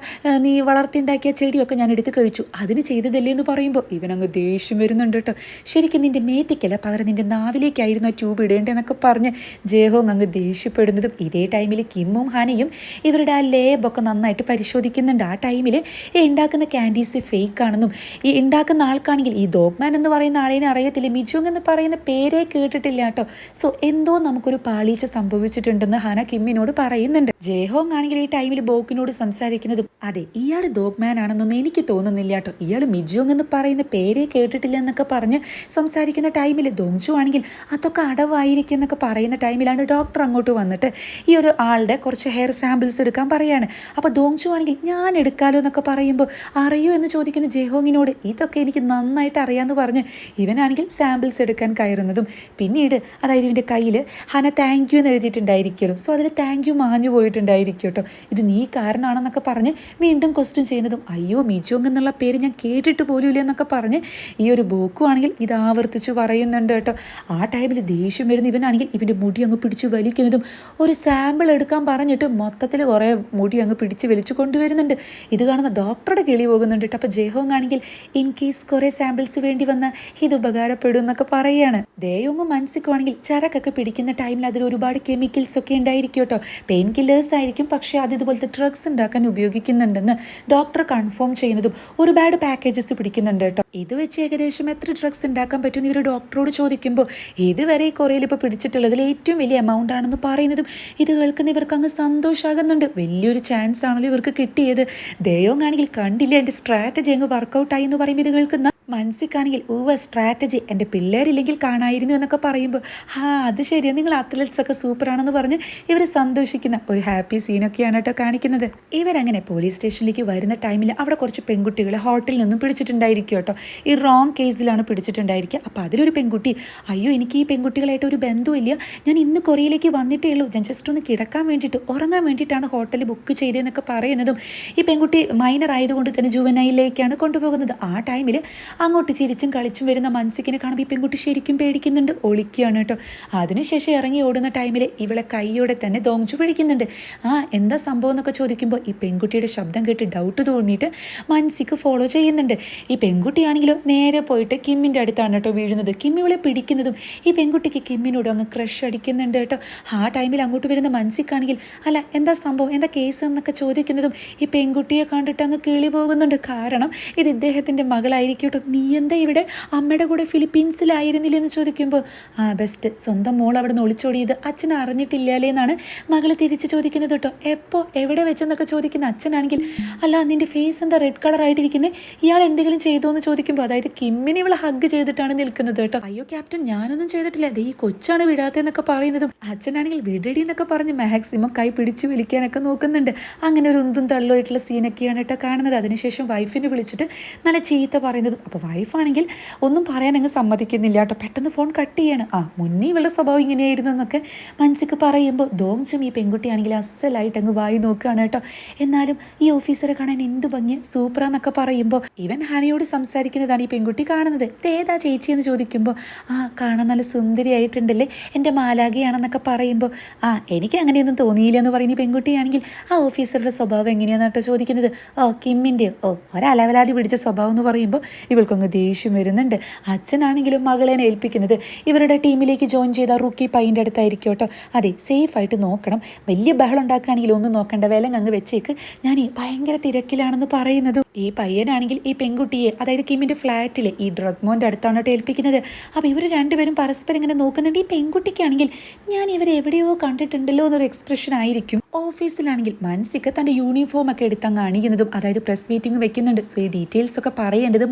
നീ വളർത്തിണ്ടാക്കിയ ചെടിയൊക്കെ ഞാൻ എടുത്ത് കഴിച്ചു. അതിന് ചെയ്തതല്ലേ എന്ന് പറയുമ്പോൾ ഇവനങ്ങ് ദേഷ്യം വരുന്നുണ്ട് കേട്ടോ. ശരിക്കും നിന്റെ മേത്തിക്കല്ല പകരം നിന്റെ നാവിലേക്കായിരുന്നു ആ ട്യൂബ് ഇടേണ്ടതെന്നൊക്കെ പറഞ്ഞ് ജയഹോങ് അങ്ങ് ദേഷ്യപ്പെടുന്നതും ഇതേ ടൈമിൽ കിമ്മും ഹാനയും ഇവരുടെ ആ ലേബൊക്കെ നന്നായിട്ട് പരിശോധിക്കുന്നുണ്ട്. ആ ടൈമിൽ ഈ ഉണ്ടാക്കുന്ന ക്യാൻഡീസ് ഫേക്ക് ആണെന്നും ഈ ഉണ്ടാക്കുന്ന ആൾക്കാണെങ്കിൽ ഈ ഡോഗ്മാൻ എന്ന് പറയുന്ന ആളേനെ അറിയത്തില്ല? മിജുങ് എന്ന് പറയുന്ന പേരേ കേട്ടിട്ടില്ല കേട്ടോ. സോ എന്തോ നമുക്കൊരു പാളീച്ച സംഭവിച്ചിട്ടുണ്ടെന്ന് ഹാന കിമ്മിനോട് പറയുന്നുണ്ട്. ജയഹോങ് ആണെങ്കിൽ ഈ ടൈമിൽ ബോക്കിനോട് സംസാരിക്കുന്നതും അതെ ഇയാൾ ഡോഗ്മാൻ ആണെന്നൊന്നും എനിക്ക് തോന്നുന്നില്ല കേട്ടോ. ഇയാൾ മിജുങ് എന്ന് പറയുന്ന പേരേ കേട്ടിട്ടില്ല എന്നൊക്കെ പറഞ്ഞ് സംസാരിക്കുന്ന ടൈമിൽ ദോങ്ചു ആണെങ്കിൽ അതൊക്കെ അടവായിരിക്കും എന്നൊക്കെ പറയുന്ന ടൈമിലാണ് ഡോക്ടർ അങ്ങോട്ട് വന്നിട്ട് ഈ ഒരു ആളുടെ കുറച്ച് ഹെയർ സാമ്പിൾസ് എടുക്കാൻ പറയാണ്. അപ്പോൾ ദോങ്ചു ആണെങ്കിൽ ഞാൻ എടുക്കാലോ എന്നൊക്കെ പറയുമ്പോൾ അറിയോ? എന്ന് ചോദിക്കുന്ന ജെഹോങ്ങിനോട് ഇതൊക്കെ എനിക്ക് നന്നായിട്ട് അറിയാമെന്ന് പറഞ്ഞ് ഇവനാണെങ്കിൽ സാമ്പിൾസ് എടുക്കാൻ കയറുന്നതും പിന്നീട് അതായത് ഇവന്റെ കയ്യിൽ ഹന താങ്ക് യു എന്ന് എഴുതിയിട്ടുണ്ടായിരിക്കുമല്ലോ. സോ അതിൽ താങ്ക് യു മാഞ്ഞു പോയിട്ടുണ്ടായിരിക്കും കേട്ടോ. ഇത് നീ കാരണമാണെന്നൊക്കെ പറഞ്ഞ് വീണ്ടും ക്വസ്റ്റ്യൻ ചെയ്യുന്നതും അയ്യോ മിജോങ് എന്നുള്ള പേര് ഞാൻ കേട്ടിട്ട് പോലും ഇല്ല എന്നൊക്കെ പറഞ്ഞ് ഈ ഒരു ബോക്കു ആണെങ്കിൽ ഇത് ആവർത്തിച്ച് പറയുന്നുണ്ട് കേട്ടോ. ആ ടൈമിൽ ദേഷ്യം വരുന്ന ഇവനാണെങ്കിൽ ഇവന്റെ മുടി അങ്ങ് പിടിച്ച് വലിക്കുന്നതും ഒരു സാമ്പിൾ എടുക്കാൻ പറഞ്ഞിട്ട് മൊത്തത്തിൽ കുറേ മുടി അങ്ങ് പിടിച്ച് വലിച്ചു കൊണ്ടുവരുന്നുണ്ട്. ഇത് കാണുന്ന ഡോക്ടറുടെ കിളി പോകുന്നുണ്ട് കേട്ടോ. അപ്പോൾ ജയഹോങ് ഇൻ കേസ് കുറേ സാമ്പിൾസ് വേണ്ടി വന്നാൽ ഇത് ഉപകാരപ്പെടും എന്നൊക്കെ പറയുകയാണ് ദേയോങ് മനസ്സിക്കുവാണെങ്കിൽ ചരക്കൊക്കെ പിടിക്കുന്ന ടൈമിൽ അതിൽ ഒരുപാട് കെമിക്കൽസ് ഒക്കെ ഉണ്ടായിരിക്കും കേട്ടോ. പെയിൻ കില്ലേഴ്സ് ആയിരിക്കും പക്ഷേ അത് ഇതുപോലത്തെ ഡ്രഗ്സ് ഉണ്ടാക്കാൻ ഉപയോഗിക്കുന്നുണ്ടെന്ന് ഡോക്ടർ കൺഫേം ചെയ്യുന്നതും ഒരുപാട് പാക്കേജസ് പിടിക്കുന്നുണ്ട് കേട്ടോ. ഇത് വെച്ച് ഏകദേശം എത്ര ഡ്രഗ്സ് ഉണ്ടാക്കാൻ പറ്റുമെന്ന് ഇവർ ഡോക്ടറോട് ചോദിക്കുമ്പോൾ ഇതുവരെ ഈ കൊറിയയിൽ ഇപ്പോൾ പിടിച്ചിട്ടുള്ളതിൽ ഏറ്റവും വലിയ എമൗണ്ട് ആണെന്ന് പറയുന്നതും ഇത് കേൾക്കുന്ന ഇവർക്ക് അങ്ങ് സന്തോഷമാകുന്നുണ്ട് വലിയൊരു ചാൻസ് ആണല്ലോ ഇവർക്ക് കിട്ടിയത്. ദയോങ് ആണെങ്കിൽ കണ്ടില്ല എന്റെ സ്ട്രാറ്റജി അങ്ങ് വർക്കൗട്ടായി എന്ന് പറയുമ്പോൾ ഇത് കേൾക്കുന്ന മനസ്സിക്കാണെങ്കിൽ ഊവ സ്ട്രാറ്റജി. എന്റെ പിള്ളേരില്ലെങ്കിൽ കാണായിരുന്നു എന്നൊക്കെ പറയുമ്പോൾ ആ അത് ശരിയാണ് നിങ്ങൾ അത്ലറ്റ്സ് ഒക്കെ സൂപ്പറാണെന്ന് പറഞ്ഞ് ഇവർ സന്തോഷിക്കുന്ന ഒരു ഹാപ്പി സീനൊക്കെയാണ് കേട്ടോ കാണിക്കുന്നത്. ഇവരങ്ങനെ പോലീസ് സ്റ്റേഷനിലേക്ക് വരുന്ന ടൈമിൽ അവിടെ കുറച്ച് പെൺകുട്ടികളെ ഹോട്ടലിൽ നിന്നും പിടിച്ചിട്ടുണ്ടായിരിക്കും കേട്ടോ. ഈ റോങ് കേസിലാണ് പിടിച്ചിട്ടുണ്ടായിരിക്കുക. അപ്പോൾ അതിലൊരു പെൺകുട്ടി അയ്യോ എനിക്ക് ഈ പെൺകുട്ടികളായിട്ട് ഒരു ബന്ധമില്ല ഞാൻ ഇന്ന് കൊറിയയിലേക്ക് വന്നിട്ടേ ഉള്ളൂ. ഞാൻ ജസ്റ്റ് ഒന്ന് കിടക്കാൻ വേണ്ടിയിട്ട് ഉറങ്ങാൻ വേണ്ടിയിട്ടാണ് ഹോട്ടൽ ബുക്ക് ചെയ്തതെന്നൊക്കെ പറയുന്നതും ഈ പെൺകുട്ടി മൈനർ ആയതുകൊണ്ട് തന്നെ ജുവനയിലേക്കാണ് കൊണ്ടുപോകുന്നത്. ആ ടൈമിൽ അങ്ങോട്ട് ചിരിച്ചും കളിച്ചും വരുന്ന മനസ്സിക്കിനെ കാണുമ്പോൾ ഈ പെൺകുട്ടി ശരിക്കും പേടിക്കുന്നുണ്ട്. ഒളിക്കുകയാണ് കേട്ടോ. അതിനുശേഷം ഇറങ്ങി ഓടുന്ന ടൈമിൽ ഇവളെ കൈയോടെ തന്നെ ദോങ്ചു പിടിക്കുന്നുണ്ട്. ആ എന്താ സംഭവം എന്നൊക്കെ ചോദിക്കുമ്പോൾ ഈ പെൺകുട്ടിയുടെ ശബ്ദം കേട്ട് ഡൗട്ട് തോന്നിയിട്ട് മനസ്സിക്ക് ഫോളോ ചെയ്യുന്നുണ്ട്. ഈ പെൺകുട്ടിയാണെങ്കിലോ നേരെ പോയിട്ട് കിമ്മിന്റെ അടുത്താണ് കേട്ടോ വീഴുന്നത്. കിമ്മി ഇവളെ പിടിക്കുന്നതും ഈ പെൺകുട്ടിക്ക് കിമ്മിനോട് അങ്ങ് ക്രഷ് അടിക്കുന്നുണ്ട് കേട്ടോ. ആ ടൈമിൽ അങ്ങോട്ട് വരുന്ന മനസ്സിക്കാണെങ്കിൽ അല്ല എന്താ സംഭവം? എന്താ കേസ് എന്നൊക്കെ ചോദിക്കുന്നതും ഈ പെൺകുട്ടിയെ കണ്ടിട്ട് അങ്ങ് കിളി പോകുന്നുണ്ട്. കാരണം ഇത് ഇദ്ദേഹത്തിന്റെ മകളായിരിക്കും നീ എന്താ ഇവിടെ അമ്മയുടെ കൂടെ ഫിലിപ്പീൻസിലായിരുന്നില്ലേ എന്ന് ചോദിക്കുമ്പോൾ ആ ബെസ്റ്റ് സ്വന്തം മോൾ അവിടെ നിന്ന് ഒളിച്ചോടിയത് അച്ഛൻ അറിഞ്ഞിട്ടില്ലാലേ എന്നാണ് മകൾ തിരിച്ച് ചോദിക്കുന്നത് കേട്ടോ. എപ്പോൾ എവിടെ വെച്ചെന്നൊക്കെ ചോദിക്കുന്ന അച്ഛനാണെങ്കിൽ അല്ല നിന്റെ ഫേസ് എന്താ റെഡ് കളർ ആയിട്ടിരിക്കുന്നത് ഇയാൾ എന്തെങ്കിലും ചെയ്തോ എന്ന് ചോദിക്കുമ്പോൾ അതായത് കിമ്മിനെ ഇവളെ ഹഗ് ചെയ്തിട്ടാണ് നിൽക്കുന്നത് കേട്ടോ. അയ്യോ ക്യാപ്റ്റൻ ഞാനൊന്നും ചെയ്തിട്ടില്ല. അതേ ഈ കൊച്ചാണ് വിടാത്തതെന്നൊക്കെ പറയുന്നതും അച്ഛനാണെങ്കിൽ വിടടി എന്നൊക്കെ പറഞ്ഞ് മാക്സിമം കൈ പിടിച്ച് വിളിക്കാനൊക്കെ നോക്കുന്നുണ്ട്. അങ്ങനെ ഒരു ഉന്തും തള്ളുമായിട്ടുള്ള സീനൊക്കെയാണ് കേട്ടോ കാണുന്നത്. അതിനുശേഷം വൈഫിനെ വിളിച്ചിട്ട് നല്ല ചീത്ത പറയുന്നതും അപ്പോൾ വൈഫാണെങ്കിൽ ഒന്നും പറയാൻ അങ്ങ് സമ്മതിക്കുന്നില്ല കേട്ടോ. പെട്ടെന്ന് ഫോൺ കട്ട് ചെയ്യാണ്. ആ മുന്നേ ഇവളുടെ സ്വഭാവം ഇങ്ങനെയായിരുന്നു എന്നൊക്കെ മനസ്സിക്ക് പറയുമ്പോൾ ദോങ്ചും ഈ പെൺകുട്ടിയാണെങ്കിൽ അസലായിട്ട് അങ്ങ് വായി നോക്കുകയാണ് കേട്ടോ. എന്നാലും ഈ ഓഫീസറെ കാണാൻ എന്ത് ഭംഗി? സൂപ്പറാന്നൊക്കെ പറയുമ്പോൾ ഇവൻ ഹനയോട് സംസാരിക്കുന്നതാണ് ഈ പെൺകുട്ടി കാണുന്നത്. ഇതേതാ ചേച്ചി എന്ന് ചോദിക്കുമ്പോൾ ആ കാണാൻ നല്ല സുന്ദരിയായിട്ടുണ്ടല്ലേ. എന്റെ മാലാകയാണെന്നൊക്കെ പറയുമ്പോൾ ആ എനിക്ക് അങ്ങനെയൊന്നും തോന്നിയില്ല എന്ന് പറയുന്ന പെൺകുട്ടിയാണെങ്കിൽ ആ ഓഫീസറുടെ സ്വഭാവം എങ്ങനെയാണെന്ന് കേട്ടോ ചോദിക്കുന്നത്. ഓ കിമ്മിന്റെ ഓ ഒരലവലാതി പിടിച്ച സ്വഭാവം എന്ന് പറയുമ്പോൾ ഇവൾക്കങ്ങ് ദേഷ്യം വരുന്നുണ്ട്. അച്ഛനാണെങ്കിലും മകളെ ഏൽപ്പിക്കുന്നത്. ഇവരുടെ ടീമിലേക്ക് ജോയിൻ ചെയ്ത റുക്കി പൈന്റെ അടുത്തായിരിക്കും കേട്ടോ. അതെ സേഫായിട്ട് നോക്കണം. വലിയ ബഹളം ഉണ്ടാക്കുകയാണെങ്കിൽ ഒന്നും നോക്കണ്ട. വില അങ്ങ് വെച്ചേക്ക്. ഞാൻ ഈ ഭയങ്കര തിരക്കിലാണെന്ന് പറയുന്നത്. ഈ പയ്യനാണെങ്കിൽ ഈ പെൺകുട്ടിയെ അതായത് കിമ്മിന്റെ ഫ്ലാറ്റിലെ ഈ ഡ്രഗ് മോന്റെ അടുത്താണ് കേട്ടോ ഏൽപ്പിക്കുന്നത്. അപ്പോൾ ഇവർ രണ്ടുപേരും പരസ്പരം ഇങ്ങനെ നോക്കുന്നുണ്ട്. ഈ പെൺകുട്ടിക്കാണെങ്കിൽ ഞാൻ ഇവരെ എവിടെയോ കണ്ടിട്ടുണ്ടല്ലോ എന്നൊരു എക്സ്പ്രഷൻ ആയിരിക്കും. ഓഫീസിലാണെങ്കിൽ മാനസിക തന്റെ യൂണിഫോം ഒക്കെ എടുത്താൽ അണിയുന്നതും അതായത് പ്രസ് മീറ്റിംഗ് വെക്കുന്നുണ്ട്. സോ ഈ ഡീറ്റെയിൽസ് ഒക്കെ പറയേണ്ടത്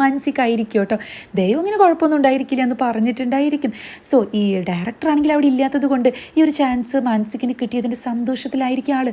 മൻസിക്കായിരിക്കും കേട്ടോ. ദൈവം ഇങ്ങനെ കുഴപ്പമൊന്നും ഉണ്ടായിരിക്കില്ല എന്ന് പറഞ്ഞിട്ടുണ്ടായിരിക്കും. സോ ഈ ഡയറക്ടർ ആണെങ്കിൽ അവിടെ ഇല്ലാത്തത് കൊണ്ട് ഈ ഒരു ചാൻസ് മാനസിക്കിന് കിട്ടിയതിന്റെ സന്തോഷത്തിലായിരിക്കും ആൾ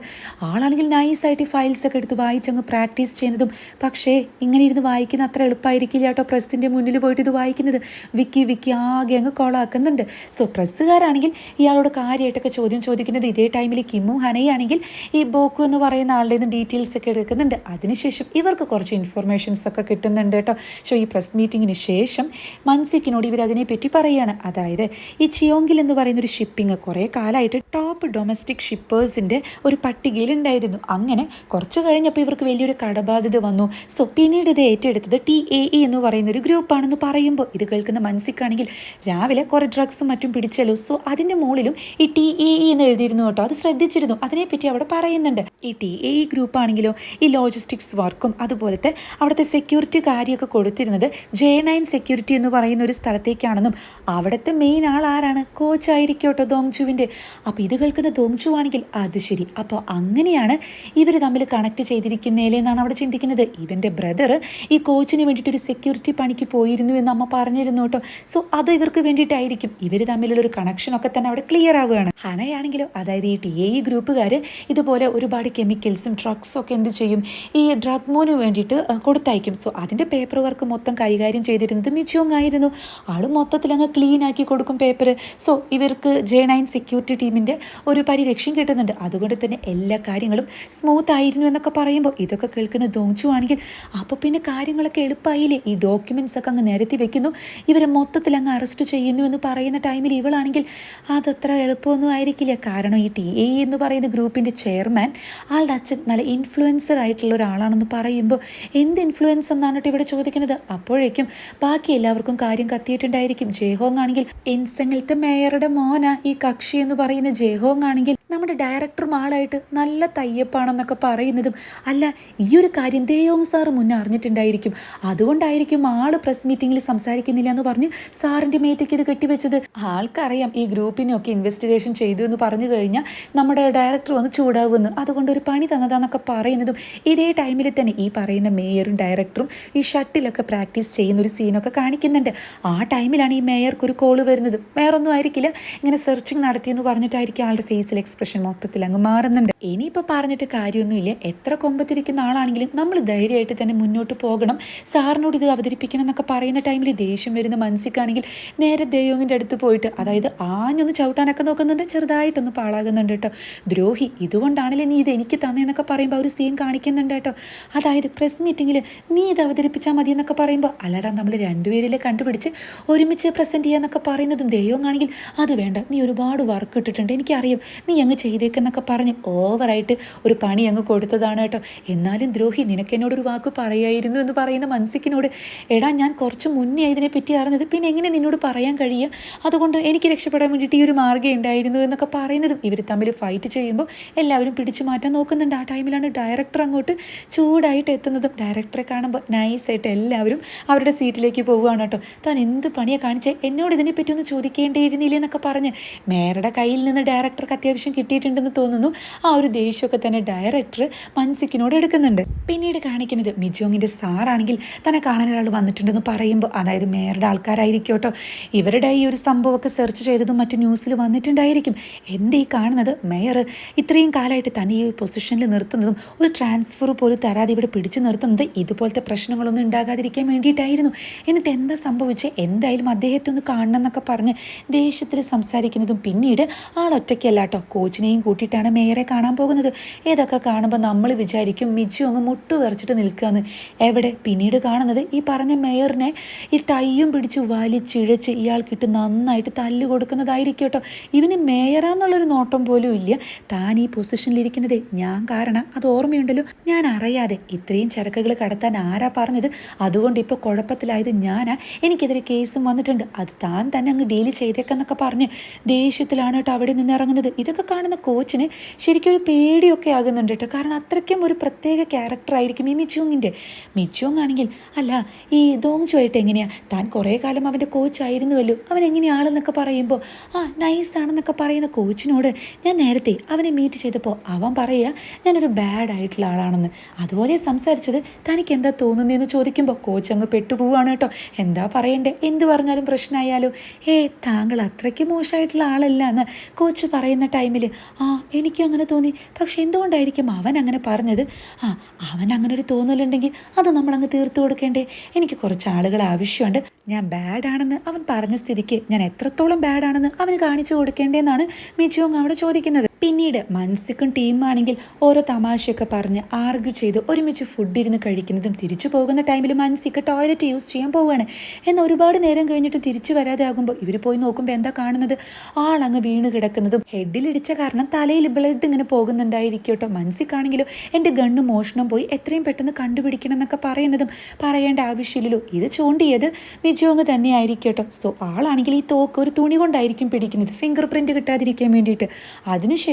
ആളാണെങ്കിൽ നൈസായിട്ട് ഈ ഫയൽസൊക്കെ എടുത്ത് വായിച്ചങ്ങ് പ്രാക്ടീസ് ചെയ്യുന്നതും പക്ഷേ ഇങ്ങനെ ഇരുന്ന് വായിക്കുന്ന അത്ര എളുപ്പമായിരിക്കില്ല കേട്ടോ പ്രസ്സിന്റെ മുന്നിൽ പോയിട്ട് ഇത് വായിക്കുന്നത്. വിക്കി വിക്കി ആകെ അങ്ങ് കോളാക്കുന്നുണ്ട്. സോ പ്രസ്സുകാരാണെങ്കിൽ ഇയാളോട് കാര്യമായിട്ടൊക്കെ ചോദ്യം ചോദിക്കുന്നത് ഇതേ ടൈമിൽ കിമ്മും ഹനയാണെങ്കിൽ ഈ ബോക്കു എന്ന് പറയുന്ന ആളുടെ നിന്ന് ഡീറ്റെയിൽസ് ഒക്കെ എടുക്കുന്നുണ്ട്. അതിനുശേഷം ഇവർക്ക് കുറച്ച് ഇൻഫർമേഷൻസ് ഒക്കെ കിട്ടുന്നുണ്ട് കേട്ടോ. സോ ഈ പ്രസ് മീറ്റിങ്ങിന് ശേഷം മൻസിക്കിനോട് ഇവർ അതിനെപ്പറ്റി പറയുകയാണ് അതായത് ഈ ചിയോങ്കിൽ എന്ന് പറയുന്ന ഒരു ഷിപ്പിംഗ് കുറേ കാലമായിട്ട് ടോപ്പ് ഡൊമസ്റ്റിക് ഷിപ്പേഴ്സിന്റെ ഒരു പട്ടികയിൽ ഉണ്ടായിരുന്നു. അങ്ങനെ കുറച്ച് കഴിഞ്ഞപ്പോൾ ഇവർക്ക് വലിയൊരു കടബാധ്യത വന്നു. സോ പിന്നീട് ഇത് ഏറ്റെടുത്തത് ടി എ ഇ എന്ന് പറയുന്ന ഒരു ഗ്രൂപ്പാണെന്ന് പറയുമ്പോൾ ഇത് കേൾക്കുന്ന മൻസിക്കാണെങ്കിൽ രാവിലെ കുറേ ഡ്രഗ്സും മറ്റും പിടിച്ചല്ലോ. സോ അതിന്റെ മുകളിലും ഈ ടി എ ഇ എന്ന് എഴുതിയിരുന്നു കേട്ടോ. അത് ശ്രദ്ധിച്ചിരുന്നു. അതിനെപ്പറ്റി അവിടെ പറയുന്നുണ്ട്. ഈ ടി എ ഇ ഗ്രൂപ്പാണെങ്കിലോ ഈ ലോജിസ്റ്റിക്സ് വർക്കും അതുപോലത്തെ അവിടുത്തെ സെക്യൂരിറ്റി കാര്യമൊക്കെ കൊടുത്തിരുന്നത് ജെ നയൻ സെക്യൂരിറ്റി എന്ന് പറയുന്ന ഒരു സ്ഥലത്തേക്കാണെന്നും അവിടുത്തെ മെയിൻ ആൾ ആരാണ്? കോച്ചായിരിക്കും കേട്ടോ ദോങ്ചുവിന്റെ അപ്പോൾ ഇത് കേൾക്കുന്ന ദോങ്ചു ആണെങ്കിൽ അത് ശരി. അപ്പോൾ അങ്ങനെയാണ് ഇവർ തമ്മിൽ കണക്ട് ചെയ്തിരിക്കുന്നേലേ എന്നാണ് അവിടെ ചിന്തിക്കുന്നത്. ഇവന്റെ ബ്രദർ ഈ കോച്ചിന് വേണ്ടിയിട്ട് ഒരു സെക്യൂരിറ്റി പണിക്ക് പോയിരുന്നു എന്ന് അമ്മ പറഞ്ഞിരുന്നു കേട്ടോ. സോ അത് ഇവർക്ക് വേണ്ടിയിട്ടായിരിക്കും. ഇവർ തമ്മിലുള്ള ഒരു കണക്ഷനൊക്കെ തന്നെ അവിടെ ക്ലിയർ ആവുകയാണ്. ഹനയാണെങ്കിലോ അതായത് ഈ ടി എ ഗ്രൂപ്പുകാർ ഇതുപോലെ ഒരുപാട് കെമിക്കൽസും ഡ്രഗ്സും ഒക്കെ എന്ത് ചെയ്യും? ഈ ഡ്രഗ് മോന് വേണ്ടിയിട്ട് കൊടുത്തയക്കും. സോ അതിന്റെ പേപ്പർ വർക്ക് മൊത്തം കൈകാര്യം ചെയ്തിരുന്നത് മിച്ചോങ് ആയിരുന്നു. ആൾ മൊത്തത്തിൽ അങ്ങ് ക്ലീൻ ആക്കി കൊടുക്കും പേപ്പർ സോ ഇവർക്ക് ജെ നയൻ സെക്യൂരിറ്റി ടീമിന്റെ ഒരു പരിരക്ഷയും കിട്ടുന്നുണ്ട്. അതുകൊണ്ട് തന്നെ എല്ലാ കാര്യങ്ങളും സ്മൂത്ത് ആയിരുന്നു എന്നൊക്കെ പറയുമ്പോൾ ഇതൊക്കെ കേൾക്കുന്ന ദോങ്ചു ആണെങ്കിൽ അപ്പോൾ പിന്നെ കാര്യങ്ങളൊക്കെ എളുപ്പമായില്ലേ ഈ ഡോക്യുമെന്റ്സ് ഒക്കെ അങ്ങ് നിരത്തി വെക്കുന്നു. ഇവരെ മൊത്തത്തിൽ അങ്ങ് അറസ്റ്റ് ചെയ്യുന്നു എന്ന് പറയുന്ന ടൈമിൽ ഇവളാണെങ്കിൽ അതത്ര എളുപ്പമൊന്നും ആയിരിക്കില്ല. കാരണം ഈ ടി എ എന്ന് പറയുന്ന ഗ്രൂപ്പിന്റെ ചെയർമാൻ ആളുടെ അച്ഛൻ നല്ല ഇൻഫ്ലുവൻസർ ആയിട്ടുള്ള ഒരാളാണെന്ന് പറയുമ്പോൾ എന്ത് ഇൻഫ്ലുവൻസ് എന്നാണ് ഇവിടെ ചോദിക്കുന്നത്? അപ്പോഴേക്കും ബാക്കി എല്ലാവർക്കും കാര്യം കത്തിയിട്ടുണ്ടായിരിക്കും. ജയഹോങ് ആണെങ്കിൽ എൻസെങ്ങിലത്തെ മേയറുടെ മോന ഈ കക്ഷി എന്ന് പറയുന്ന ജയഹോങ് ആണെങ്കിൽ നമ്മുടെ ഡയറക്ടറും ആളായിട്ട് നല്ല തയ്യപ്പാണെന്നൊക്കെ പറയുന്നതും അല്ല ഈ ഒരു കാര്യം ദേയോങ് സാറ് മുന്നേ അറിഞ്ഞിട്ടുണ്ടായിരിക്കും. അതുകൊണ്ടായിരിക്കും ആൾ പ്രസ് മീറ്റിങ്ങിൽ സംസാരിക്കുന്നില്ല എന്ന് പറഞ്ഞ് സാറിന്റെ മേത്തേക്ക് ഇത് കെട്ടിവെച്ചത്. ആൾക്കറിയാം ഈ ഗ്രൂപ്പിനെയൊക്കെ ഇൻവെസ്റ്റിഗേഷൻ ചെയ്തു എന്ന് പറഞ്ഞു കഴിഞ്ഞാൽ നമ്മുടെ ഡയറക്ടർ വന്ന് ചൂടാവുമെന്ന് അതുകൊണ്ട് ഒരു പണി തന്നതാന്നൊക്കെ പറയുന്നതും ഇതേ ടൈമിൽ തന്നെ ഈ പറയുന്ന മേയറും ഡയറക്ടറും ഈ ഷട്ടിലൊക്കെ പ്രാക്ടീസ് ചെയ്യുന്ന ഒരു സീനൊക്കെ കാണിക്കുന്നുണ്ട്. ആ ടൈമിലാണ് ഈ മേയർക്ക് ഒരു കോൾ വരുന്നത്. വേറൊന്നും ആയിരിക്കില്ല. ഇങ്ങനെ സെർച്ചിങ് നടത്തിയെന്ന് പറഞ്ഞിട്ടായിരിക്കും ആളുടെ ഫേസിൽ എക്സ്പ്രഷൻ മൊത്തത്തിൽ അങ്ങ് മാറുന്നുണ്ട്. ഇനിയിപ്പോൾ പറഞ്ഞിട്ട് കാര്യമൊന്നുമില്ല. എത്ര കൊമ്പത്തിരിക്കുന്ന ആളാണെങ്കിലും നമ്മൾ ധൈര്യമായിട്ട് തന്നെ മുന്നോട്ട് പോകണം. സാറിനോട് ഇത് അവതരിപ്പിക്കണം എന്നൊക്കെ പറയുന്ന ടൈമിൽ ദേഷ്യം വരുന്ന മനസ്സിക്കാണെങ്കിൽ നേരെ ദൈവങ്ങിന്റെ അടുത്ത് പോയിട്ട് അതായത് ആഞ്ഞൊന്ന് ചവിട്ടാനൊക്കെ നോക്കുന്നുണ്ട് ചെറുതായിട്ടൊന്ന് പാളാകുന്നുണ്ട് കേട്ടോ. ദ്രോഹി ഇതുകൊണ്ടാണല്ലേ നീ ഇത് എനിക്ക് തന്നേന്നൊക്കെ പറയുമ്പോൾ ഒരു സീൻ കാണിക്കുന്നുണ്ട് കേട്ടോ. അതായത് പ്രസ് മീറ്റിങ്ങിൽ നീ ഇത് അവതരിപ്പിച്ചാൽ മതി എന്നൊക്കെ പറയുമ്പോൾ അല്ലടാ നമ്മൾ രണ്ടുപേരിലെ കണ്ടുപിടിച്ച് ഒരുമിച്ച് പ്രസന്റ് ചെയ്യാന്നൊക്കെ പറയുന്നതും ദൈവം ആണെങ്കിൽ അത് വേണ്ട. നീ ഒരുപാട് വർക്ക് ഇട്ടിട്ടുണ്ട്. എനിക്കറിയാം. നീ അങ്ങ് ചെയ്തേക്കെന്നൊക്കെ പറഞ്ഞ് ഓവറായിട്ട് ഒരു പണി അങ്ങ് കൊടുത്തതാണ് കേട്ടോ. എന്നാലും ദ്രോഹി നിനക്ക് എന്നോടൊരു വാക്ക് പറയായിരുന്നു എന്ന് പറയുന്ന മനസ്സിക്കിനോട് എടാ ഞാൻ കുറച്ച് മുന്നേ ഇതിനെ പറ്റി അറിഞ്ഞത് പിന്നെ എങ്ങനെ നിന്നോട് പറയാൻ കഴിയുക അതുകൊണ്ട് എനിക്ക് രക്ഷപ്പെടാൻ വേണ്ടിയിട്ട് ഈ ഒരു മാർഗം ഉണ്ടായിരുന്നു എന്നൊക്കെ പറയുന്നതും ഇവർ തമ്മിൽ ഫൈറ്റ് ചെയ്യുമ്പോൾ എല്ലാവരും പിടിച്ചു മാറ്റാൻ നോക്കുന്നുണ്ട്. ആ ടൈമിലാണ് ഡയറക്ടർ അങ്ങോട്ട് ചൂടായിട്ട് എത്തുന്നതും. ഡയറക്ടറെ കാണുമ്പോൾ നൈസായിട്ട് എല്ലാവരും അവരുടെ സീറ്റിലേക്ക് പോവുകയാണ് കേട്ടോ. താൻ എന്ത് പണിയാണ് കാണിച്ചേ? എന്നോട് ഇതിനെപ്പറ്റി ഒന്ന് ചോദിക്കേണ്ടിയിരുന്നില്ല എന്നൊക്കെ പറഞ്ഞ് മേരുടെ കയ്യിൽ നിന്ന് ഡയറക്ടർക്ക് അത്യാവശ്യം കിട്ടിയിട്ടുണ്ടെന്ന് തോന്നുന്നു. ആ ഒരു ദേഷ്യമൊക്കെ തന്നെ ഡയറക്ടർ മൻസിക്കിനോട് എടുക്കുന്നുണ്ട്. പിന്നീട് കാണിക്കുന്നത് മിജോങ്ങിന്റെ സാറാണെങ്കിൽ തന്നെ കാണാൻ ഒരാൾ വന്നിട്ടുണ്ടെന്ന് പറയുമ്പോൾ അതായത് മേയറുടെ ആൾക്കാരായിരിക്കും കേട്ടോ. ഇവരുടെ ഈ ഒരു സംഭവമൊക്കെ സെർച്ച് ചെയ്തതും മറ്റ് ന്യൂസിൽ വന്നിട്ടുണ്ടായിരിക്കും. എന്തേ ഈ കാണുന്നത്? മേയർ ഇത്രയും കാലമായിട്ട് തന്നെ ഈ പൊസിഷനിൽ നിർത്തുന്നതും ഒരു ട്രാൻസ്ഫർ പോലും തരാതെ ഇവിടെ പിടിച്ചു നിർത്തുന്നത് ഇതുപോലത്തെ പ്രശ്നങ്ങളൊന്നും ഉണ്ടാകാതിരിക്കാൻ വേണ്ടിയിട്ടായിരുന്നു. എന്നിട്ട് എന്താ സംഭവിച്ചത് എന്തായാലും അദ്ദേഹത്തെ ഒന്ന് കാണണം എന്നൊക്കെ പറഞ്ഞ് ദേഷ്യത്തിൽ സംസാരിക്കുന്നതും പിന്നീട് ആളൊറ്റയ്ക്കല്ല കേട്ടോ. കോച്ചിനെയും കൂട്ടിയിട്ടാണ് മേയറെ കാണാൻ പോകുന്നത്. ഇതൊക്കെ കാണുമ്പോൾ നമ്മൾ വിചാരിക്കും മിജു അങ്ങ് മുട്ടു വിറച്ചിട്ട് നിൽക്കുകയെന്ന് എവിടെ? പിന്നീട് കാണുന്നത് ഈ പറഞ്ഞ മേയറിനെ ഈ തയ്യും പിടിച്ച് വലിച്ചിഴച്ച് ഇയാൾക്കിട്ട് നന്നായിട്ട് തല്ല് കൊടുക്കുന്നതായിരിക്കും കേട്ടോ ഇവന് മേയറാന്നുള്ളൊരു നോട്ടം പോലും ഇല്ല. താൻ ഈ പൊസിഷനിലിരിക്കുന്നത് ഞാൻ കാരണം അത് ഓർമ്മയുണ്ടല്ലോ. ഞാൻ അറിയാതെ ഇത്രയും ചരക്കുകൾ കടത്താൻ ആരാ പറഞ്ഞത്? അതുകൊണ്ട് ഇപ്പോൾ കുഴപ്പത്തിലായത് ഞാനാ. എനിക്കെതിരെ കേസും വന്നിട്ടുണ്ട്. അത് താൻ തന്നെ അങ്ങ് ഡീൽ ചെയ്തേക്കെന്നൊക്കെ പറഞ്ഞ് ദേഷ്യത്തിലാണ് കേട്ടോ അവിടെ നിന്ന് ഇറങ്ങുന്നത്. ഇതൊക്കെ കാണുന്ന കോച്ചിന് ശരിക്കും ഒരു പേടിയൊക്കെ ആകുന്നുണ്ട് കേട്ടോ. കാരണം അത്രയ്ക്കും ഒരു പ്രത്യേക ക്യാരക്ടറായിരിക്കും ഈ മിച്ചോങ്ങിന്റെ. മിച്ചോങ് ആണെങ്കിൽ അല്ല ഈ ദോങ്ചുമായിട്ട് എങ്ങനെയാണ് താൻ കുറേ കാലം അവന്റെ കോച്ചായിരുന്നുവല്ലോ അവൻ എങ്ങനെയാണെന്നൊക്കെ പറയുമ്പോൾ ആ നൈസാണെന്നൊക്കെ പറയുന്ന കോച്ചിനോട് ഞാൻ നേരത്തെ അവനെ മീറ്റ് ചെയ്തപ്പോൾ അവൻ പറയുക ഞാനൊരു ബാഡ് ആയിട്ടുള്ള ആളാണെന്ന്. അതുപോലെ സംസാരിച്ചത് തനിക്ക് എന്താ തോന്നുന്നതെന്ന് ചോദിക്കുമ്പോൾ കോച്ച് അങ്ങ് പെട്ടുപോവാണ് കേട്ടോ. എന്താ പറയണ്ടേ? എന്ത് പറഞ്ഞാലും പ്രശ്നമായാലോ ഏ താങ്കൾ അത്രയ്ക്ക് മോശമായിട്ടുള്ള ആളല്ല എന്ന് കോച്ച് പറയുന്ന ടൈമിൽ ആ എനിക്കും അങ്ങനെ തോന്നി. പക്ഷെ എന്തുകൊണ്ടായിരിക്കും അവൻ അങ്ങനെ പറഞ്ഞത്? ആ അവൻ അങ്ങനെ ഒരു തോന്നലുണ്ടെങ്കിൽ അത് നമ്മളങ്ങ് തീർത്തു കൊടുക്കേണ്ടേ. എനിക്ക് കുറച്ച് ആളുകൾ ആവശ്യമുണ്ട്. ഞാൻ ബാഡാണെന്ന് അവൻ പറഞ്ഞ സ്ഥിതിക്ക് ഞാൻ എത്രത്തോളം ബാഡാണെന്ന് അവന് കാണിച്ചു കൊടുക്കേണ്ടതെന്നാണ് മിജോങ് അവിടെ ചോദിക്കുന്നത്. പിന്നീട് മനസ്സിക്കും ടീമാണെങ്കിൽ ഓരോ തമാശയൊക്കെ പറഞ്ഞ് ആർഗ്യൂ ചെയ്ത് ഒരുമിച്ച് ഫുഡ് ഇരുന്ന് കഴിക്കുന്നതും തിരിച്ചു പോകുന്ന ടൈമിൽ മനസ്സിക്ക് ടോയ്ലറ്റ് യൂസ് ചെയ്യാൻ പോവുകയാണ്. എന്നാൽ ഒരുപാട് നേരം കഴിഞ്ഞിട്ട് തിരിച്ചു വരാതെ ആകുമ്പോൾ ഇവർ പോയി നോക്കുമ്പോൾ എന്താ കാണുന്നത്? ആളങ്ങ് വീണ് കിടക്കുന്നതും ഹെഡിലിടിച്ച കാരണം തലയിൽ ബ്ലഡ് ഇങ്ങനെ പോകുന്നുണ്ടായിരിക്കും കേട്ടോ. മനസ്സിക്കാണെങ്കിലോ എന്റെ ഗണ്ണ് മോഷണം പോയി എത്രയും പെട്ടെന്ന് കണ്ടുപിടിക്കണം എന്നൊക്കെ പറയുന്നതും പറയേണ്ട ആവശ്യമില്ലല്ലോ. ഇത് ചൂണ്ടിയത് വിജയോങ് തന്നെയായിരിക്കും കേട്ടോ. സോ ആളാണെങ്കിൽ ഈ തോക്ക് ഒരു തുണി കൊണ്ടായിരിക്കും പിടിക്കുന്നത്. ഫിംഗർ പ്രിന്റ് കിട്ടാതിരിക്കാൻ വേണ്ടിയിട്ട്. അതിനുശേഷം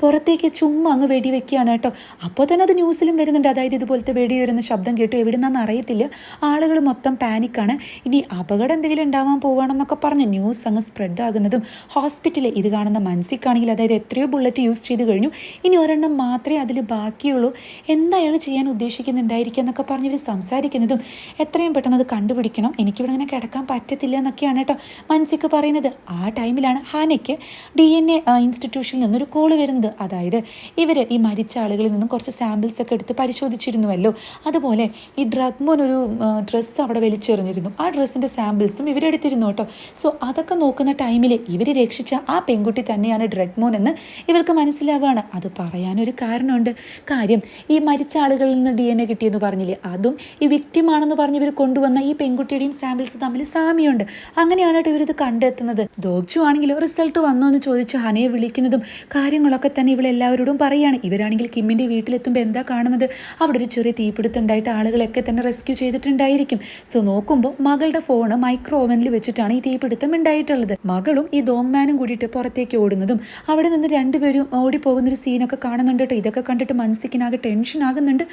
പുറത്തേക്ക് ചുമ്മാ അങ്ങ് വെടി വെക്കുകയാണ് കേട്ടോ. അപ്പോൾ തന്നെ അത് ന്യൂസിലും വരുന്നുണ്ട്. അതായത് ഇതുപോലത്തെ വെടി വരുന്ന ശബ്ദം കേട്ടു എവിടെ നിന്നാന്ന് അറിയത്തില്ല. ആളുകൾ മൊത്തം പാനിക്കാണ്. ഇനി അപകടം എന്തെങ്കിലും ഉണ്ടാവാൻ പോവുകയാണെന്നൊക്കെ പറഞ്ഞ് ന്യൂസ് അങ്ങ് സ്പ്രെഡ് ആകുന്നതും ഹോസ്പിറ്റലിൽ ഇത് കാണുന്ന മനസ്സിക്കാണെങ്കിൽ അതായത് എത്രയോ ബുള്ളറ്റ് യൂസ് ചെയ്ത് കഴിഞ്ഞു. ഇനി ഒരെണ്ണം മാത്രമേ അതിൽ ബാക്കിയുള്ളൂ. എന്താ അയാൾ ചെയ്യാൻ ഉദ്ദേശിക്കുന്നുണ്ടായിരിക്കുക എന്നൊക്കെ പറഞ്ഞ് ഇവർ സംസാരിക്കുന്നതും എത്രയും പെട്ടെന്ന് അത് കണ്ടുപിടിക്കണം. എനിക്കിവിടെ അങ്ങനെ കിടക്കാൻ പറ്റത്തില്ല എന്നൊക്കെയാണ് കേട്ടോ മനസ്സിക്ക് പറയുന്നത്. ആ ടൈമിലാണ് ഹാനയ്ക്ക് ഡി എൻ എ ഇൻസ്റ്റിറ്റ്യൂഷനിൽ നിന്നൊരു കോൾ വരുന്നത്. അതായത് ഇവർ ഈ മരിച്ച ആളുകളിൽ നിന്നും കുറച്ച് സാമ്പിൾസ് ഒക്കെ എടുത്ത് പരിശോധിച്ചിരുന്നുവല്ലോ. അതുപോലെ ഈ ഡ്രഗ്മോൻ ഒരു ഡ്രസ്സ് അവിടെ വലിച്ചെറിഞ്ഞിരുന്നു. ആ ഡ്രസ്സിന്റെ സാമ്പിൾസും ഇവരെടുത്തിരുന്നു കേട്ടോ. സോ അതൊക്കെ നോക്കുന്ന ടൈമിൽ ഇവർ രക്ഷിച്ച ആ പെൺകുട്ടി തന്നെയാണ് ഡ്രഗ്മോൻ എന്ന് ഇവർക്ക് മനസ്സിലാവുകയാണ് അത് പറയാനൊരു കാരണമുണ്ട്. കാര്യം ഈ മരിച്ച ആളുകളിൽ നിന്ന് ഡി എൻ എ കിട്ടിയെന്ന് പറഞ്ഞില്ലേ? അതും ഈ വിക്റ്റിമാണെന്ന് പറഞ്ഞ് ഇവർ കൊണ്ടുവന്ന ഈ പെൺകുട്ടിയുടെയും സാമ്പിൾസ് തമ്മിൽ സാമ്യമുണ്ട്. അങ്ങനെയാണ് കേട്ടോ ഇവരിത് കണ്ടെത്തുന്നത്. ദോഗ്ജു ആണെങ്കിലും റിസൾട്ട് വന്നോ എന്ന് ചോദിച്ച് ഹനയെ വിളിക്കുന്നതും കാര്യങ്ങളൊക്കെ തന്നെ ഇവളെല്ലാവരോടും പറയുകയാണ് ഇവരാണെങ്കിൽ കിമ്മിന്റെ വീട്ടിലെത്തുമ്പോൾ എന്താ കാണുന്നത്? അവിടെ ഒരു ചെറിയ തീപിടുത്തം ഉണ്ടായിട്ട് ആളുകളൊക്കെ തന്നെ റെസ്ക്യൂ ചെയ്തിട്ടുണ്ടായിരിക്കും. സോ നോക്കുമ്പോൾ മകളുടെ ഫോണ് മൈക്രോ ഓവനിൽ വെച്ചിട്ടാണ് ഈ തീപിടുത്തം ഉണ്ടായിട്ടുള്ളത്. മകളും ഈ ദോങ്മാനും കൂടിയിട്ട് പുറത്തേക്ക് ഓടുന്നതും അവിടെ നിന്ന് രണ്ടുപേരും ഓടിപ്പോകുന്നൊരു സീനൊക്കെ കാണുന്നുണ്ട് കേട്ടോ ഇതൊക്കെ കണ്ടിട്ട് മനസ്സിക്കിനാകെ ടെൻഷൻ ആകുന്നുണ്ട്.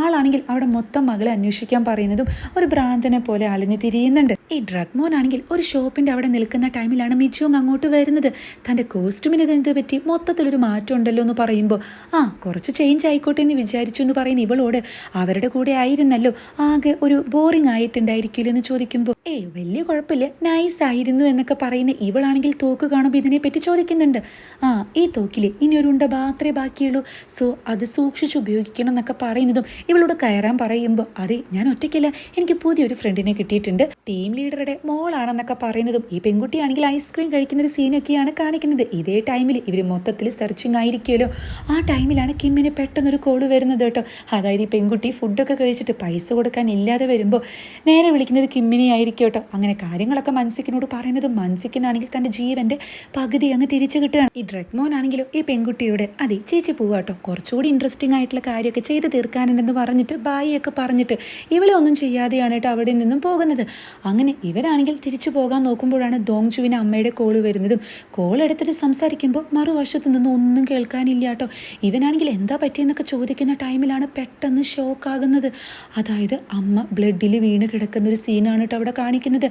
ആളാണെങ്കിൽ അവിടെ മൊത്തം മകളെ അന്വേഷിക്കാൻ പറയുന്നതും ഒരു ഭ്രാന്തനെ പോലെ അലഞ്ഞു തിരിയുന്നുണ്ട്. ഈ ഡ്രഗ് മോൻ ആണെങ്കിൽ ഒരു ഷോപ്പിന്റെ അവിടെ നിൽക്കുന്ന ടൈമിലാണ് മിജോങ് അങ്ങോട്ട് വരുന്നത്. തന്റെ കോസ്റ്റ്യൂമിന് ഇതെന്ത് പറ്റി? മൊത്തത്തിലൊരു മാറ്റം ഉണ്ടല്ലോ എന്ന് പറയുമ്പോൾ ആ കുറച്ച് ചേഞ്ച് ആയിക്കോട്ടെ എന്ന് വിചാരിച്ചു എന്ന് പറയുന്ന ഇവളോട് അവരുടെ കൂടെ ആയിരുന്നല്ലോ ആകെ ഒരു ബോറിംഗ് ആയിട്ടുണ്ടായിരിക്കില്ല എന്ന് ചോദിക്കുമ്പോൾ ഏയ് വലിയ കുഴപ്പമില്ല നൈസ് ആയിരുന്നു എന്നൊക്കെ പറയുന്ന ഇവളാണെങ്കിൽ തോക്ക് കാണുമ്പോൾ ഇതിനെപ്പറ്റി ചോദിക്കുന്നുണ്ട്. ആ ഈ തോക്കിൽ ഇനി ഒരു ഉണ്ട മാത്രമേ ബാക്കിയുള്ളൂ. സോ അത് സൂക്ഷിച്ച് ഉപയോഗിക്കണം എന്നൊക്കെ പറയുന്നതും ഇവളോട് കയറാൻ പറയുമ്പോൾ അതെ ഞാൻ ഒറ്റയ്ക്കല്ല എനിക്ക് പുതിയൊരു ഫ്രണ്ടിനെ കിട്ടിയിട്ടുണ്ട്. ടീം ലീഡറുടെ മോളാണെന്നൊക്കെ പറയുന്നതും ഈ പെൺകുട്ടിയാണെങ്കിൽ ഐസ്ക്രീം കഴിക്കുന്ന ഒരു സീനൊക്കെയാണ് കാണിക്കുന്നത്. ഇതേ ടൈമിൽ ഇവർ മൊത്തത്തിൽ സെർച്ചിങ് ആയിരിക്കുമല്ലോ. ആ ടൈമിലാണ് കിമ്മിന് പെട്ടെന്നൊരു കോൾ വരുന്നത് കേട്ടോ. അതായത് ഈ പെൺകുട്ടി ഫുഡൊക്കെ കഴിച്ചിട്ട് പൈസ കൊടുക്കാൻ ഇല്ലാതെ വരുമ്പോൾ നേരെ വിളിക്കുന്നത് കിമ്മിനെ ആയിരിക്കും കേട്ടോ. അങ്ങനെ കാര്യങ്ങളൊക്കെ മൻസിക്കിനോട് പറയുന്നത് മൻസിക്കിനാണെങ്കിൽ തന്റെ ജീവന്റെ പകുതി അങ്ങ് തിരിച്ചു കിട്ടുകയാണ്. ഈ ഡ്രഗ് മോനാണെങ്കിലും ഈ പെൺകുട്ടിയോട് അതെ ചേച്ചി പോവുക കേട്ടോ. കുറച്ചുകൂടി ഇൻട്രസ്റ്റിംഗ് ആയിട്ടുള്ള കാര്യമൊക്കെ ചെയ്ത് തീർക്കാനുണ്ടെന്ന് പറഞ്ഞിട്ട് ബായിയൊക്കെ പറഞ്ഞിട്ട് ഇവളെ ഒന്നും ചെയ്യാതെയാണ് കേട്ടോ അവിടെ നിന്നും പോകുന്നത്. അങ്ങനെ ഇവരാണെങ്കിൽ തിരിച്ചു പോകാൻ നോക്കുമ്പോഴാണ് ദോങ് ചുവിന് അമ്മയുടെ കോൾ വരുന്നതും കോൾ എടുത്തിട്ട് സംസാരിക്കുമ്പോൾ മറുവശത്ത് നിന്ന് ഒന്നും കേൾക്കാനില്ല കേട്ടോ. ഇവനാണെങ്കിൽ എന്താ പറ്റിയെന്നൊക്കെ ചോദിക്കുന്ന ടൈമിലാണ് പെട്ടെന്ന് ഷോക്ക് ആകുന്നത് അതായത് അമ്മ ബ്ലഡിൽ വീണ് കിടക്കുന്ന ഒരു സീനാണ് കേട്ടോ അവിടെ കാണിക്കുന്നത്.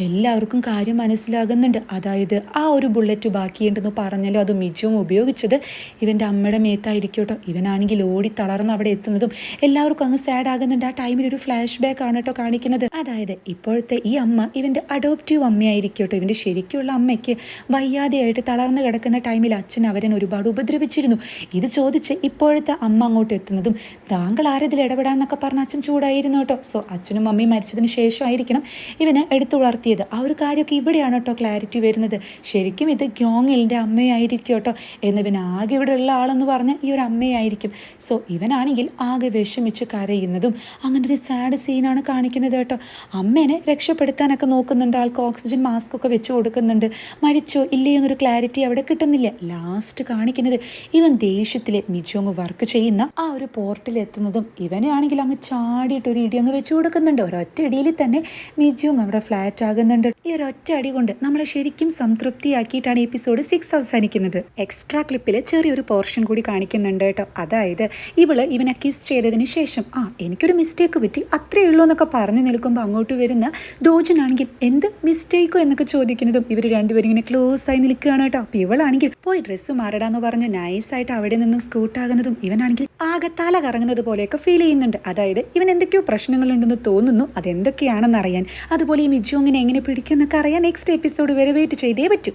എല്ലാവർക്കും കാര്യം മനസ്സിലാകുന്നുണ്ട്. അതായത് ആ ഒരു ബുള്ളറ്റ് ബാക്കിയുണ്ടെന്ന് പറഞ്ഞാലും അത് മിജുവും ഉപയോഗിച്ചത്. ഇവന്റെ അമ്മയുടെ മേത്തായിരിക്കും കേട്ടോ. ഇവനാണെങ്കിൽ ഓടി തളർന്ന് അവിടെ എത്തുന്നതും എല്ലാവർക്കും അങ്ങ് സാഡ് ആകുന്നുണ്ട്. ആ ടൈമിൽ ഒരു ഫ്ലാഷ് ബാക്ക് ആണ് കേട്ടോ കാണിക്കുന്നത്. അതായത് ഇപ്പോഴത്തെ ഈ അമ്മ ഇവന്റെ അഡോപ്റ്റീവ് അമ്മയായിരിക്കും കേട്ടോ. ഇവന്റെ ശരിക്കുള്ള അമ്മയ്ക്ക് വയ്യാതെയായിട്ട് തളർന്ന് കിടക്കുന്ന ടൈമിൽ അച്ഛൻ അവരൻ ഒരുപാട് ഉപദ്രവിച്ചിരുന്നു. ഇത് ചോദിച്ച് ഇപ്പോഴത്തെ അമ്മ അങ്ങോട്ട് എത്തുന്നതും താങ്കൾ ആരതിൽ ഇടപെടാന്നൊക്കെ പറഞ്ഞ അച്ഛൻ ചൂടായിരുന്നു കേട്ടോ. സോ അച്ഛനും അമ്മയും മരിച്ചതിന് ശേഷമായിരിക്കണം ഇവനെ എടുത്തു വളർത്തിയത് ആ ഒരു കാര്യമൊക്കെ ഇവിടെയാണ് കേട്ടോ ക്ലാരിറ്റി വരുന്നത്. ശരിക്കും ഇത് ഗ്യോങ്ങിലിന്റെ അമ്മയായിരിക്കും കേട്ടോ. എന്ന് ഇവൻ ആകെ ഇവിടെ ഉള്ള ആളെന്ന് പറഞ്ഞ ഈ ഒരു അമ്മയായിരിക്കും. സോ ഇവനാണെങ്കിൽ ആകെ വിഷമിച്ച് കരയുന്നതും അങ്ങനെ ഒരു സാഡ് സീനാണ് കാണിക്കുന്നത് കേട്ടോ. അമ്മേനെ രക്ഷപ്പെടുത്താനൊക്കെ നോക്കുന്നുണ്ട്. ആൾക്ക് ഓക്സിജൻ മാസ്ക് ഒക്കെ വെച്ച് കൊടുക്കുന്നുണ്ട്. മരിച്ചോ ഇല്ലേ എന്നൊരു ക്ലാരിറ്റി അവിടെ കിട്ടുന്നില്ല. ലാസ്റ്റ് കാണിക്കുന്നത് ഇവൻ ദേഷ്യത്തിലെ മിജോങ് വർക്ക് ചെയ്യുന്ന ആ ഒരു പോർട്ടിൽ എത്തുന്നതും ഇവനെ ആണെങ്കിൽ അങ്ങ് ചാടിയിട്ട് ഒരു ഇടി അങ്ങ് വെച്ചു കൊടുക്കുന്നുണ്ട്. ഒരൊറ്റ ഇടിയിൽ തന്നെ മിജോങ് അവിടെ ഫ്ലാറ്റ് ആകുന്നുണ്ട്. ഈ ഒരൊറ്റ അടി കൊണ്ട് നമ്മളെ ശരിക്കും സംതൃപ്തിയാക്കിയിട്ടാണ് എപ്പിസോഡ് സിക്സ് അവസാനിക്കുന്നത്. എക്സ്ട്രാ ക്ലിപ്പിൽ ചെറിയൊരു പോർഷൻ കൂടി കാണിക്കുന്നുണ്ട് കേട്ടോ. അതായത് ഇവൾ ഇവനെ കിസ് ചെയ്തതിന് ശേഷം ആ എനിക്കൊരു മിസ്റ്റേക്ക് പറ്റി. അത്രേ ഉള്ളൂ എന്നൊക്കെ പറഞ്ഞു നിൽക്കുമ്പോൾ അങ്ങോട്ട് വരുന്ന ദോജനാണെങ്കിൽ എന്ത് മിസ്റ്റേക്കോ എന്നൊക്കെ ചോദിക്കുന്നതും ഇവർ രണ്ടുപേരും ഇങ്ങനെ ക്ലോസ് ആയി നിൽക്കുകയാണ് കേട്ടോ. അപ്പോൾ ഇവളാണെങ്കിൽ പോയി ഡ്രസ്സ് മാറടാന്ന് പറഞ്ഞ് നൈസായിട്ട് അവിടെ നിന്ന് സ്കൂട്ടാകുന്നതും ഇവനാണെങ്കിൽ ആകെ തല കറങ്ങുന്നത് പോലെയൊക്കെ ഫീൽ ചെയ്യുന്നുണ്ട്. അതായത് ഇവൻ എന്തൊക്കെയോ പ്രശ്നങ്ങളുണ്ടെന്ന് തോന്നുന്നു. അതെന്തൊക്കെയാണെന്ന് അറിയാൻ അതുപോലെ ഈ മിജോങ്ങിനെ എങ്ങനെ പിടിക്കുമെന്നൊക്കെ അറിയാൻ നെക്സ്റ്റ് എപ്പിസോഡ് വരെ വെയിറ്റ് ചെയ്തേ പറ്റൂ.